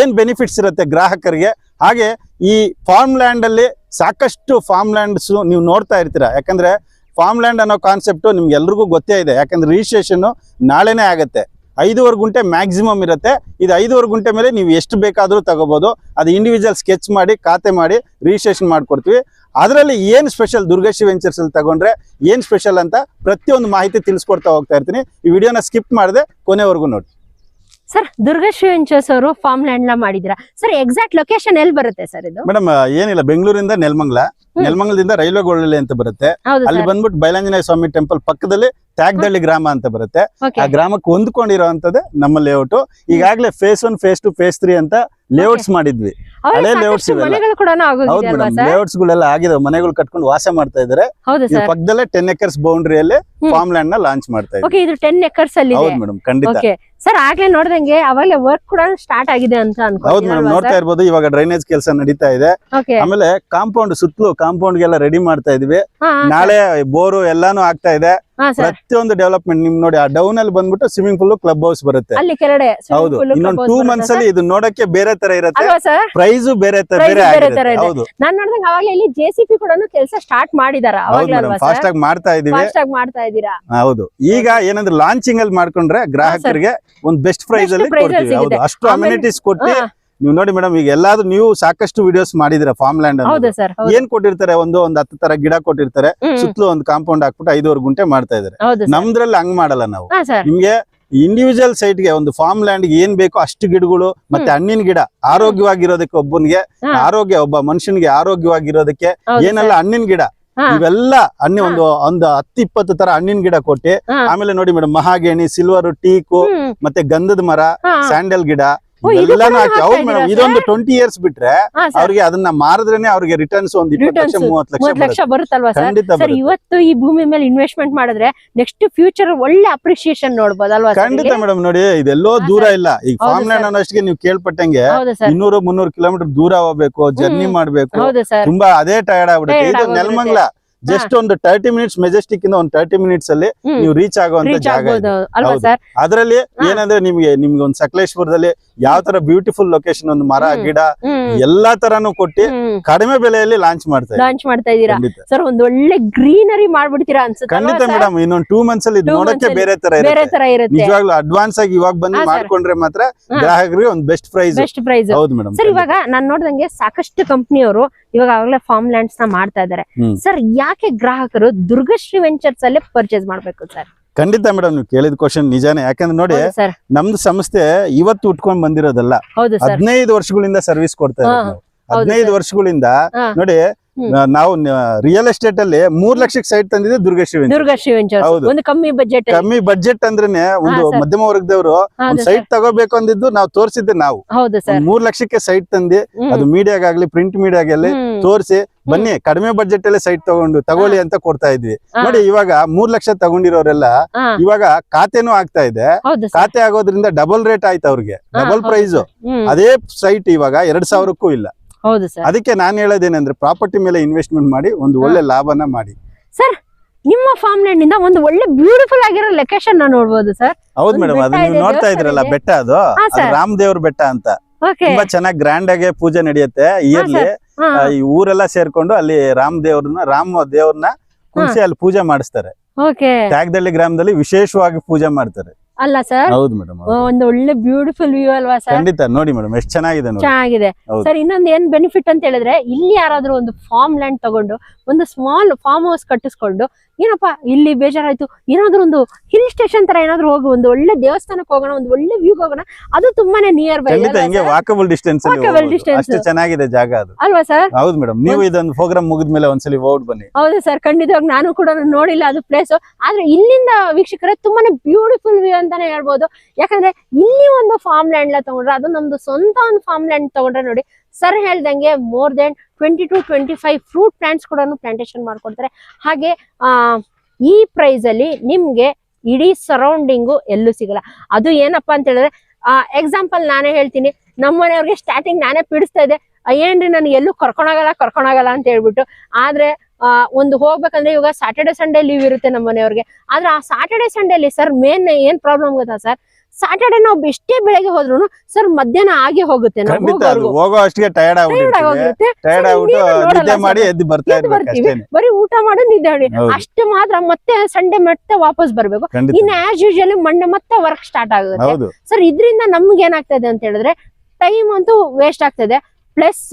ಏನ್ ಬೆನಿಫಿಟ್ಸ್ ಇರುತ್ತೆ ಗ್ರಾಹಕರಿಗೆ? ಹಾಗೆ ಈ ಫಾರ್ಮ್ ಲ್ಯಾಂಡ್ ಅಲ್ಲಿ ಸಾಕಷ್ಟು ಫಾರ್ಮ್ ಲ್ಯಾಂಡ್ಸ್ ನೀವು ನೋಡ್ತಾ ಇರ್ತೀರಾ? ಯಾಕಂದ್ರೆ ಫಾರ್ಮ್ ಲ್ಯಾಂಡ್ ಅನ್ನೋ ಕಾನ್ಸೆಪ್ಟ್ ನಿಮ್ಗೆ ಎಲ್ರಿಗೂ ಗೊತ್ತೇ ಇದೆ. ಯಾಕಂದ್ರೆ ರಿಜಿಸ್ಟ್ರೇಷನ್ ನಾಳೆನೇ ಆಗುತ್ತೆ. ಐದುವರೆ ಗುಂಟೆ ಮ್ಯಾಕ್ಸಿಮಮ್ ಇರುತ್ತೆ. ಇದು ಐದುವರೆ ಗುಂಟೆ ಮೇಲೆ ನೀವು ಎಷ್ಟು ಬೇಕಾದರೂ ತಗೋಬಹುದು ಅದು ಇಂಡಿವಿಜುವಲ್ ಸ್ಕೆಚ್ ಮಾಡಿ, ಖಾತೆ ಮಾಡಿ ರಿಜಿಸ್ಟ್ರೇಷನ್ ಮಾಡಿಕೊಡ್ತೀವಿ. ಅದರಲ್ಲಿ ಏನು ಸ್ಪೆಷಲ್ ದುರ್ಗಶಿ ವೆಂಚರ್ಸ್ ಅಲ್ಲಿ ತಗೊಂಡ್ರೆ ಏನು ಸ್ಪೆಷಲ್ ಅಂತ ಪ್ರತಿಯೊಂದು ಮಾಹಿತಿ ತಿಳಿಸ್ಕೊಡ್ತಾ ಹೋಗ್ತಾ ಇರ್ತೀನಿ. ಈ ವಿಡಿಯೋನ ಸ್ಕಿಪ್ ಮಾಡಿದೆ ಕೊನೆವರೆಗೂ ನೋಡಿ.
ಸರ್ ದುರ್ಗಶ್ರೀ ವೆಂಚರ್ಸ್ ಅವರು ಫಾರ್ಮ್ ಲ್ಯಾಂಡ್ನ ಮಾಡಿದಿರಾ ಸರ್ ಎಕ್ಸಾಕ್ಟ್ ಲೊಕೇಶನ್ ಎಲ್ಲಿ ಬರುತ್ತೆ ಸರ್ ಇದು?
ಮೇಡಮ್ ಏನಿಲ್ಲ ಬೆಂಗಳೂರಿಂದ ನೆಲಮಂಗ್ಲ. ನೆಲಮಂಗ್ಲದಿಂದ ರೈಲ್ವೆ ಗೋಳಿ ಅಂತ ಬರುತ್ತೆ. ಅಲ್ಲಿ ಬಂದ್ಬಿಟ್ಟು ಬೈಲಾಂಜನೇಯ ಸ್ವಾಮಿ ಟೆಂಪಲ್ ಪಕ್ಕದಲ್ಲಿ ತ್ಯಾಗದಳ್ಳಿ ಗ್ರಾಮ ಅಂತ ಬರುತ್ತೆ. ಆ ಗ್ರಾಮಕ್ಕೆ ಹೊಂದ್ಕೊಂಡಿರೋಂಥದ್ದೇ ನಮ್ಮ ಲೇಔಟ್ ಈಗಾಗಲೇ phase one phase two phase three ಅಂತ ಲೇಔಟ್ಸ್ ಮಾಡಿದ್ವಿ. ಹಳೆ
ಲೇಔಟ್ಸ್
ಹೌದು ಮೇಡಮ್ ಲೇಔಟ್ಸ್ ಗಳೆಲ್ಲ ಆಗಿದೆ ಮನೆಗಳು ಕಟ್ಕೊಂಡು ವಾಸ ಮಾಡ್ತಾ ಇದ್ದಾರೆ
ಹೌದು
ಇದು
ಸರ್
ಪಕ್ಕದಲ್ಲೇ ಟೆನ್ ಎಕರ್ಸ್ ಬೌಂಡ್ರಿಯಲ್ಲಿ. ಫಾರ್ಮ್ ಲ್ಯಾಂಡ್ನ ಲಾಂಚ್ ಮಾಡ್ತಾ ಇದ್ದೀವಿ
ಓಕೆ ಇದು ಟೆನ್ ಎಕರ್ಸ್ ಅಲ್ಲಿ
ಹೌದು ಮೇಡಮ್ ಖಂಡಿತ.
ಸರ್ ಆಗ್ಲೇ ನೋಡ್ದಂಗೆ ಅವಾಗಲೇ ವರ್ಕ್ ಕೂಡ ಸ್ಟಾರ್ಟ್ ಆಗಿದೆ ಅಂತ
ಹೌದು ಮೇಡಮ್ ನೋಡ್ತಾ ಇರ್ಬೋದು. ಇವಾಗ ಡ್ರೈನೇಜ್ ಕೆಲಸ ನಡೀತಾ ಇದೆ. ಆಮೇಲೆ ಕಾಂಪೌಂಡ್ ಸುತ್ತಲೂ ಕಾಂಪೌಂಡ್ ಗೆಲ್ಲ ರೆಡಿ ಮಾಡ್ತಾ ಇದೀವಿ. ನಾಳೆ ಬೋರು ಎಲ್ಲಾನು ಆಗ್ತಾ ಇದೆ. ಪ್ರತಿಯೊಂದು ಡೆವಲಪ್ಮೆಂಟ್ ನಿಮ್ ನೋಡಿ ಆ ಡೌನ್ ಅಲ್ಲಿ ಬಂದ್ಬಿಟ್ಟು ಸ್ವಿಮ್ಮಿಂಗ್ ಪೂಲ್ ಕ್ಲಬ್ ಹೌಸ್ ಬರುತ್ತೆ.
ಅಲ್ಲಿ ಕೆಳಗಡೆ
ಹೌದು. ಇನ್ನೊಂದು ಟೂ ಮಂತ್ಸ್ ಅಲ್ಲಿ ಇದು ನೋಡಕ್ಕೆ ಬೇರೆ ತರ ಇರುತ್ತೆ. ಪ್ರೈಸ್ ಬೇರೆ ತರ ಬೇರೆ. ಹೌದು.
ನಾನು ನೋಡ್ದಂಗೆ ಅವಾಗಲೇ ಇಲ್ಲಿ ಜೆ ಕೂಡ ಕೆಲಸ ಸ್ಟಾರ್ಟ್ ಮಾಡಿದಾರ.
ಫಾಸ್ಟ್ ಆಗಿ ಮಾಡ್ತಾ ಇದೀವಿ.
ಮಾಡ್ತಾ ಇದೀರಾ?
ಹೌದು. ಈಗ ಏನಂದ್ರೆ ಲಾಂಚಿಂಗ್ ಅಲ್ಲಿ ಮಾಡ್ಕೊಂಡ್ರೆ ಗ್ರಾಹಕರಿಗೆ ಒಂದ್ ಬೆಸ್ಟ್ ಪ್ರೈಸ್ ಅಲ್ಲಿ ಕೊಡ್ತೀವಿ. ಹೌದು. ಅಷ್ಟು ಅಮ್ಯುನಿಟೀಸ್ ಕೊಟ್ಟು ನೀವು ನೋಡಿ ಮೇಡಮ್ ಈಗ ಎಲ್ಲಾದ್ರೂ ನೀವು ಸಾಕಷ್ಟು ವಿಡಿಯೋಸ್ ಮಾಡಿದಿರ ಫಾರ್ಮ್ ಲ್ಯಾಂಡ್ ಏನ್ ಕೊಟ್ಟಿರ್ತಾರೆ? ಒಂದು ಒಂದ್ ಹತ್ತು ತರ ಗಿಡ ಕೊಟ್ಟಿರ್ತಾರೆ. ಸುತ್ತಲೂ ಒಂದು ಕಾಂಪೌಂಡ್ ಹಾಕ್ಬಿಟ್ಟು ಐದುವರೆ ಗುಂಟೆ ಮಾಡ್ತಾ ಇದಾರೆ ನಮ್ದ್ರಲ್ಲಿ ಹಂಗ್ ಮಾಡಲ್ಲ ನಾವು. ನಿಮ್ಗೆ ಇಂಡಿವಿಜುವಲ್ ಸೈಟ್ಗೆ ಒಂದು ಫಾರ್ಮ್ ಲ್ಯಾಂಡ್ ಏನ್ ಬೇಕೋ ಅಷ್ಟು ಗಿಡಗಳು ಮತ್ತೆ ಹಣ್ಣಿನ ಗಿಡ ಆರೋಗ್ಯವಾಗಿರೋದಕ್ಕೆ ಒಬ್ಬನಿಗೆ ಆರೋಗ್ಯ ಒಬ್ಬ ಮನುಷ್ಯನಿಗೆ ಆರೋಗ್ಯವಾಗಿರೋದಕ್ಕೆ ಏನಲ್ಲ ಹಣ್ಣಿನ ಗಿಡ. ಇವೆಲ್ಲ ಹಣ್ಣಿ ಒಂದು ಒಂದು ಹತ್ತು ಇಪ್ಪತ್ತು ತರ ಹಣ್ಣಿನ ಗಿಡ ಕೊಟ್ಟಿ ಆಮೇಲೆ ನೋಡಿ ಮೇಡಮ್ ಮಹಾಗೇಣಿ ಸಿಲ್ವರ್ ಟೀಕು ಮತ್ತೆ ಗಂಧದ ಮರ ಸ್ಯಾಂಡಲ್ ಗಿಡ ಹಾಕಿ ಹೌದು ಮೇಡಮ್. ಇದೊಂದು ಟ್ವೆಂಟಿ ಇಯರ್ಸ್ ಬಿಟ್ರೆ ಅವ್ರಿಗೆ ಅದನ್ನ ಮಾರಿದ್ರೇನೆ ಅವ್ರಿಗೆ ರಿಟರ್ನ್ಸ್ ಒಂದ್ ಇಪ್ಪತ್ತು ಲಕ್ಷ ಮೂವತ್ತು.
ಬರುತ್ತಲ್ವಾ ಸರ್. ಇವತ್ತು ಈ ಭೂಮಿ ಮೇಲೆ ಇನ್ವೆಸ್ಟ್ಮೆಂಟ್ ಮಾಡಿದ್ರೆ ನೆಕ್ಸ್ಟ್ ಫ್ಯೂಚರ್ ಒಳ್ಳೆ ಅಪ್ರಿಶಿಯೇಷನ್ ನೋಡ್ಬೋದಲ್ವಾ ಸರ್
ಖಂಡಿತ ಮೇಡಮ್ ನೋಡಿ ಇದೆಲ್ಲೋ ದೂರ ಇಲ್ಲ. ಈಗ ಫಾರ್ಮ್ ಲ್ಯಾಂಡ್
ಸರ್.
ಅನ್ನೋಷ್ಟಿಗೆ ನೀವು ಕೇಳ್ಪಟ್ಟಂಗೆ ಇನ್ನೂರು ಮುನ್ನೂರು ಕಿಲೋಮೀಟರ್ ದೂರ ಹೋಗ್ಬೇಕು ಜರ್ನಿ. ಮಾಡ್ಬೇಕು. ತುಂಬಾ ಅದೇ ಟಯರ್ಡ್ ಆಗ್ಬಿಡುತ್ತೆ. ಇದು. ನೆಲಮಂಗ್ಲ. ಜಸ್ಟ್ ಒಂದು ತರ್ಟಿ ಮಿನಿಟ್ಸ್ ಮೆಜೆಸ್ಟಿಕ್ ಇಂದ ಒಂದು ತರ್ಟಿ ಮಿನಿಟ್ಸ್ ಅಲ್ಲಿ ನೀವು ರೀಚ್ ಆಗುವಂತ ಜಾಗ ಅದ್ರಲ್ಲಿ ಏನಂದ್ರೆ ನಿಮ್ಗೆ ನಿಮ್ಗೆ ಒಂದು ಸಕಲೇಶ್ಪುರದಲ್ಲಿ ಯಾವ ತರ ಬ್ಯೂಟಿಫುಲ್ ಲೊಕೇಶನ್ ಒಂದು ಮರ ಗಿಡ ಎಲ್ಲಾ ತರಾನು ಕೊಟ್ಟಿ ಕಡಿಮೆ ಬೆಲೆಯಲ್ಲಿ ಲಾಂಚ್ ಮಾಡ್ತಾ ಇದ್ದಾರೆ
ಲಾಂಚ್ ಮಾಡ್ತಾ
ಇದೀರಾ
ಸರ್ ಒಂದ್ ಒಳ್ಳೆ ಗ್ರೀನರಿ ಮಾಡ್ಬಿಡ್ತೀರಾ ಅನ್ಸುತ್ತೆ
ಖಂಡಿತ ಮೇಡಮ್ ಇನ್ನೊಂದ್ ಟೂ ಮಂತ್ಸ್ ಅಲ್ಲಿ ನೋಡಕ್ಕೆ ಬೇರೆ ತರ
ಬೇರೆ
ಇರುತ್ತೆ
ತರ ಇರುತ್ತೆ.
ನಿಜವಾಗ್ಲೂ ಅಡ್ವಾನ್ಸ್ ಆಗಿ ಇವಾಗ ಬಂದು ಮಾಡ್ಕೊಂಡ್ರೆ ಮಾತ್ರ ಗ್ರಾಹಕರಿಗೆ ಒಂದು ಬೆಸ್ಟ್ ಪ್ರೈಸ್
ಬೆಸ್ಟ್ ಪ್ರೈಸ್
ಹೌದು ಮೇಡಮ್
ಸರ್ ಇವಾಗ ನಾನ್ ನೋಡ್ದಂಗೆ ಸಾಕಷ್ಟು ಕಂಪ್ನಿಯವರು ಇವಾಗ ಆಗ್ಲೇ ಫಾರ್ಮ್ ಲ್ಯಾಂಡ್ಸ್ನ ಮಾಡ್ತಾ ಇದಾರೆ.
ಸರ್
ಸರ್ ಯಾಕೆ ಗ್ರಾಹಕರು ದುರ್ಗಶ್ರೀ ವೆಂಚರ್ಸ್ ಅಲ್ಲೇ ಪರ್ಚೇಸ್ ಮಾಡ್ಬೇಕು ಸರ್
ಖಂಡಿತ ಮೇಡಮ್ ನೀವು ಕೇಳಿದ ಕ್ವಶನ್ ನಿಜಾನೇ. ಯಾಕಂದ್ರೆ ನೋಡಿ
ಸರ್
ನಮ್ದು ಸಂಸ್ಥೆ ಇವತ್ತು ಉಟ್ಕೊಂಡ್ ಬಂದಿರೋದಲ್ಲ. ಹದಿನೈದು ವರ್ಷಗಳಿಂದ ಸರ್ವಿಸ್ ಕೊಡ್ತಾ ಇರೋದು ಹದಿನೈದು. ವರ್ಷಗಳಿಂದ ನೋಡಿ. ನಾವು ರಿಯಲ್ ಎಸ್ಟೇಟ್ ಅಲ್ಲಿ ಮೂರ್ ಲಕ್ಷಕ್ಕೆ ಸೈಟ್ ತಂದಿದೆ ದುರ್ಗಶ್ರೀ ವೆಂಚರ್.
ದುರ್ಗಶ್ರೀ
ಹೌದು.
ಕಮ್ಮಿ ಬಜೆಟ್
ಕಮ್ಮಿ ಅಂದ್ರೇನೆ ಒಂದು ಮಧ್ಯಮ ವರ್ಗದವರು ಒಂದ್ ಸೈಟ್ ತಗೋಬೇಕು ಅಂದಿದ್ದು ನಾವು ತೋರಿಸಿದ್ದೆ ನಾವು. ಮೂರ್ ಲಕ್ಷಕ್ಕೆ ಸೈಟ್ ತಂದಿ ಅದು ಮೀಡಿಯಾಗಾಗ್ಲಿ ಪ್ರಿಂಟ್ ಮೀಡಿಯಾಗಲ್ಲಿ ತೋರಿಸಿ ಬನ್ನಿ ಕಡಿಮೆ ಬಜೆಟ್ ಅಲ್ಲಿ ಸೈಟ್ ತಗೊಂಡು ತಗೊಳ್ಳಿ ಅಂತ ಕೊಡ್ತಾ ಇದ್ವಿ. ನೋಡಿ ಇವಾಗ ಮೂರ್ ಲಕ್ಷ ತಗೊಂಡಿರೋರೆಲ್ಲ ಇವಾಗ ಖಾತೆನೂ ಆಗ್ತಾ ಇದೆ. ಖಾತೆ ಆಗೋದ್ರಿಂದ ಡಬಲ್ ರೇಟ್ ಆಯ್ತು ಅವ್ರಿಗೆ. ಡಬಲ್ ಪ್ರೈಸ್ ಅದೇ ಸೈಟ್ ಇವಾಗ ಎರಡ್ ಸಾವಿರಕ್ಕೂ ಇಲ್ಲ. ಅದಕ್ಕೆ ನಾನ್ ಹೇಳೋದೇನಂದ್ರೆ ಪ್ರಾಪರ್ಟಿ ಮೇಲೆ ಇನ್ವೆಸ್ಟ್ಮೆಂಟ್ ಮಾಡಿ ಒಂದು ಒಳ್ಳೆ ಲಾಭನ ಮಾಡಿ.
ಸರ್ ನಿಮ್ಮ ಫಾರ್ಮ್ ಲ್ಯಾಂಡ್ ಇಂದ ಒಂದು ಒಳ್ಳೆ ಬ್ಯೂಟಿಫುಲ್ ಆಗಿರೋ ಲೊಕೇಶನ್ ನೋಡಬಹುದು ಸರ್.
ಹೌದು ಮೇಡಮ್ ಅದು ನೀವು ನೋಡ್ತಾ ಇದ್ರಲ್ಲ ಬೆಟ್ಟ ಅದು? ರಾಮದೇವ್ರ ಬೆಟ್ಟ ಅಂತ. ತುಂಬಾ ಚೆನ್ನಾಗಿ ಗ್ರ್ಯಾಂಡ್ ಆಗಿ ಪೂಜೆ ನಡೆಯುತ್ತೆ ಇಯರ್ಲಿ ಈ ಊರೆಲ್ಲ ಸೇರ್ಕೊಂಡು ಅಲ್ಲಿ ರಾಮ ದೇವ್ರನ್ನ ರಾಮ ದೇವ್ರನ್ನ ಕುಣಿಸಿ ಅಲ್ಲಿ ಪೂಜೆ ಮಾಡಿಸ್ತಾರೆ. ತ್ಯಾಗದಳ್ಳಿ ಗ್ರಾಮದಲ್ಲಿ ವಿಶೇಷವಾಗಿ ಪೂಜೆ ಮಾಡ್ತಾರೆ.
ಅಲ್ಲ ಸರ್
ಹೌದು ಮೇಡಮ್
ಒಂದು ಒಳ್ಳೆ ಬ್ಯೂಟಿಫುಲ್ ವ್ಯೂ ಅಲ್ವಾ ಸರ್
ಖಂಡಿತ ನೋಡಿ ಮೇಡಮ್ ಎಷ್ಟು ಚೆನ್ನಾಗಿದೆ ನೋಡಿ.
ಚೆನ್ನಾಗಿದೆ. ಸರ್ ಇನ್ನೊಂದು ಏನ್ ಬೆನಿಫಿಟ್ ಅಂತ ಹೇಳಿದ್ರೆ ಇಲ್ಲಿ ಯಾರಾದ್ರೂ ಒಂದು ಫಾರ್ಮ್ ಲ್ಯಾಂಡ್ ತಗೊಂಡು ಒಂದು ಸ್ಮಾಲ್ ಫಾರ್ಮ್ ಹೌಸ್ ಕಟ್ಟಿಸ್ಕೊಂಡು ಏನಪ್ಪಾ ಇಲ್ಲಿ ಬೇಜಾರಾಯ್ತು ಏನಾದ್ರೂ ಒಂದು ಹಿಲ್ ಸ್ಟೇಷನ್ ತರ ಏನಾದ್ರು ಹೋಗಿ ಒಂದು ಒಳ್ಳೆ ದೇವಸ್ಥಾನಕ್ಕೆ ಹೋಗೋಣ ಒಂದು ಒಳ್ಳೆ ವ್ಯೂ ಹೋಗೋಣ ಅದು ತುಂಬಾನೇ ನಿಯರ್ ಬೈ
ಖಂಡಿತ ಹಿಂಗೆ ವಾಕಬಲ್ ಡಿಸ್ಟೆನ್ಸ್. ಚೆನ್ನಾಗಿದೆ ಜಾಗ ಅದು.
ಅಲ್ವಾ ಸರ್
ಹೌದು ಮೇಡಮ್ ನೀವು ಇದೊಂದು ಪ್ರೋಗ್ರಾಮ್ ಮುಗಿದ್ಮೇಲೆ ಒಂದ್ಸಲಿ ಹೋಗ್ ಬನ್ನಿ.
ಹೌದು ಸರ್ ಖಂಡಿತವಾಗಿ ನಾನು ಕೂಡ ನೋಡಿಲ್ಲ ಅದು ಪ್ಲೇಸ್ ಆದ್ರೆ ಇಲ್ಲಿಂದ ವೀಕ್ಷಕರೇ ತುಂಬಾನೇ ಬ್ಯೂಟಿಫುಲ್ ವ್ಯೂ ಅಂತಾನೆ ಹೇಳ್ಬೋದು. ಯಾಕಂದ್ರೆ ಇಲ್ಲಿ ಒಂದು ಫಾರ್ಮ್ ಲ್ಯಾಂಡ್ ಲ ತಗೊಂಡ್ರೆ, ಅದು ನಮ್ದು ಸ್ವಂತ ಒಂದು ಫಾರ್ಮ್ ಲ್ಯಾಂಡ್ ತಗೊಂಡ್ರೆ ನೋಡಿ ಸರ್ ಹೇಳ್ದಂಗೆ more than twenty to twenty five fruit plants ಕೂಡ ಪ್ಲಾಂಟೇಶನ್ ಮಾಡ್ಕೊಡ್ತಾರೆ. ಹಾಗೆ ಈ ಪ್ರೈಸ್ ಅಲ್ಲಿ ನಿಮ್ಗೆ ಇಡೀ ಸರೌಂಡಿಂಗು ಎಲ್ಲೂ ಸಿಗಲ್ಲ. ಅದು ಏನಪ್ಪಾ ಅಂತ ಹೇಳಿದ್ರೆ ಎಕ್ಸಾಂಪಲ್ ನಾನೇ ಹೇಳ್ತೀನಿ. ನಮ್ಮ ಮನೆಯವ್ರಿಗೆ ಸ್ಟಾರ್ಟಿಂಗ್ ನಾನೇ ಪಿಡಿಸ್ತಾ ಇದ್ದೆ ಏನ್ರಿ ನನಗೆ ಎಲ್ಲೂ ಕರ್ಕೊಂಡೋಗಲ್ಲ ಕರ್ಕೊಂಡೋಗಲ್ಲ ಅಂತ ಹೇಳ್ಬಿಟ್ಟು, ಆದ್ರೆ ಆ, ಒಂದು ಹೋಗ್ಬೇಕಂದ್ರೆ ಇವಾಗ ಸಾಟರ್ಡೆ ಸಂಡೇ ಲೀವ್ ಇರುತ್ತೆ ನಮ್ಮ ಮನೆಯವ್ರಿಗೆ. ಆದ್ರೆ ಆ ಸಾಟರ್ಡೆ ಸಂಡೇಲಿ ಸರ್ ಮೇನ್ ಏನ್ ಪ್ರಾಬ್ಲಮ್ ಗೊತ್ತಾ ಸರ್ ಸಾಟರ್ಡೆ ನಾವು ಎಷ್ಟೇ ಬೆಳಗ್ಗೆ ಹೋದ್ರು ಸರ್ ಮಧ್ಯಾಹ್ನ ಆಗಿ ಹೋಗುತ್ತೆ. ನಾವು.
ಹೋಗೋ ಅಷ್ಟಿಗೆ ಮಾಡಿ ಎದ್ದು
ಬರ್ತೀವಿ. ಬರೀ ಊಟ ಮಾಡಿ ನಿದ್ದೆ ಮಾಡಿ. ಅಷ್ಟು ಮಾತ್ರ ಮತ್ತೆ ಸಂಡೇ ಮತ್ತೆ ವಾಪಸ್ ಬರ್ಬೇಕು.
ಇನ್
ಇನ್ನು ಆಸ್ ಯೂಶಲಿ ಮಂಡೆ ಮತ್ತೆ ವರ್ಕ್ ಸ್ಟಾರ್ಟ್ ಆಗುತ್ತೆ. ಸರ್ ಇದ್ರಿಂದ ನಮ್ಗೆ ಏನಾಗ್ತದೆ ಅಂತ ಹೇಳಿದ್ರೆ ಟೈಮ್ ಅಂತೂ ವೇಸ್ಟ್ ಆಗ್ತದೆ. ಪ್ಲಸ್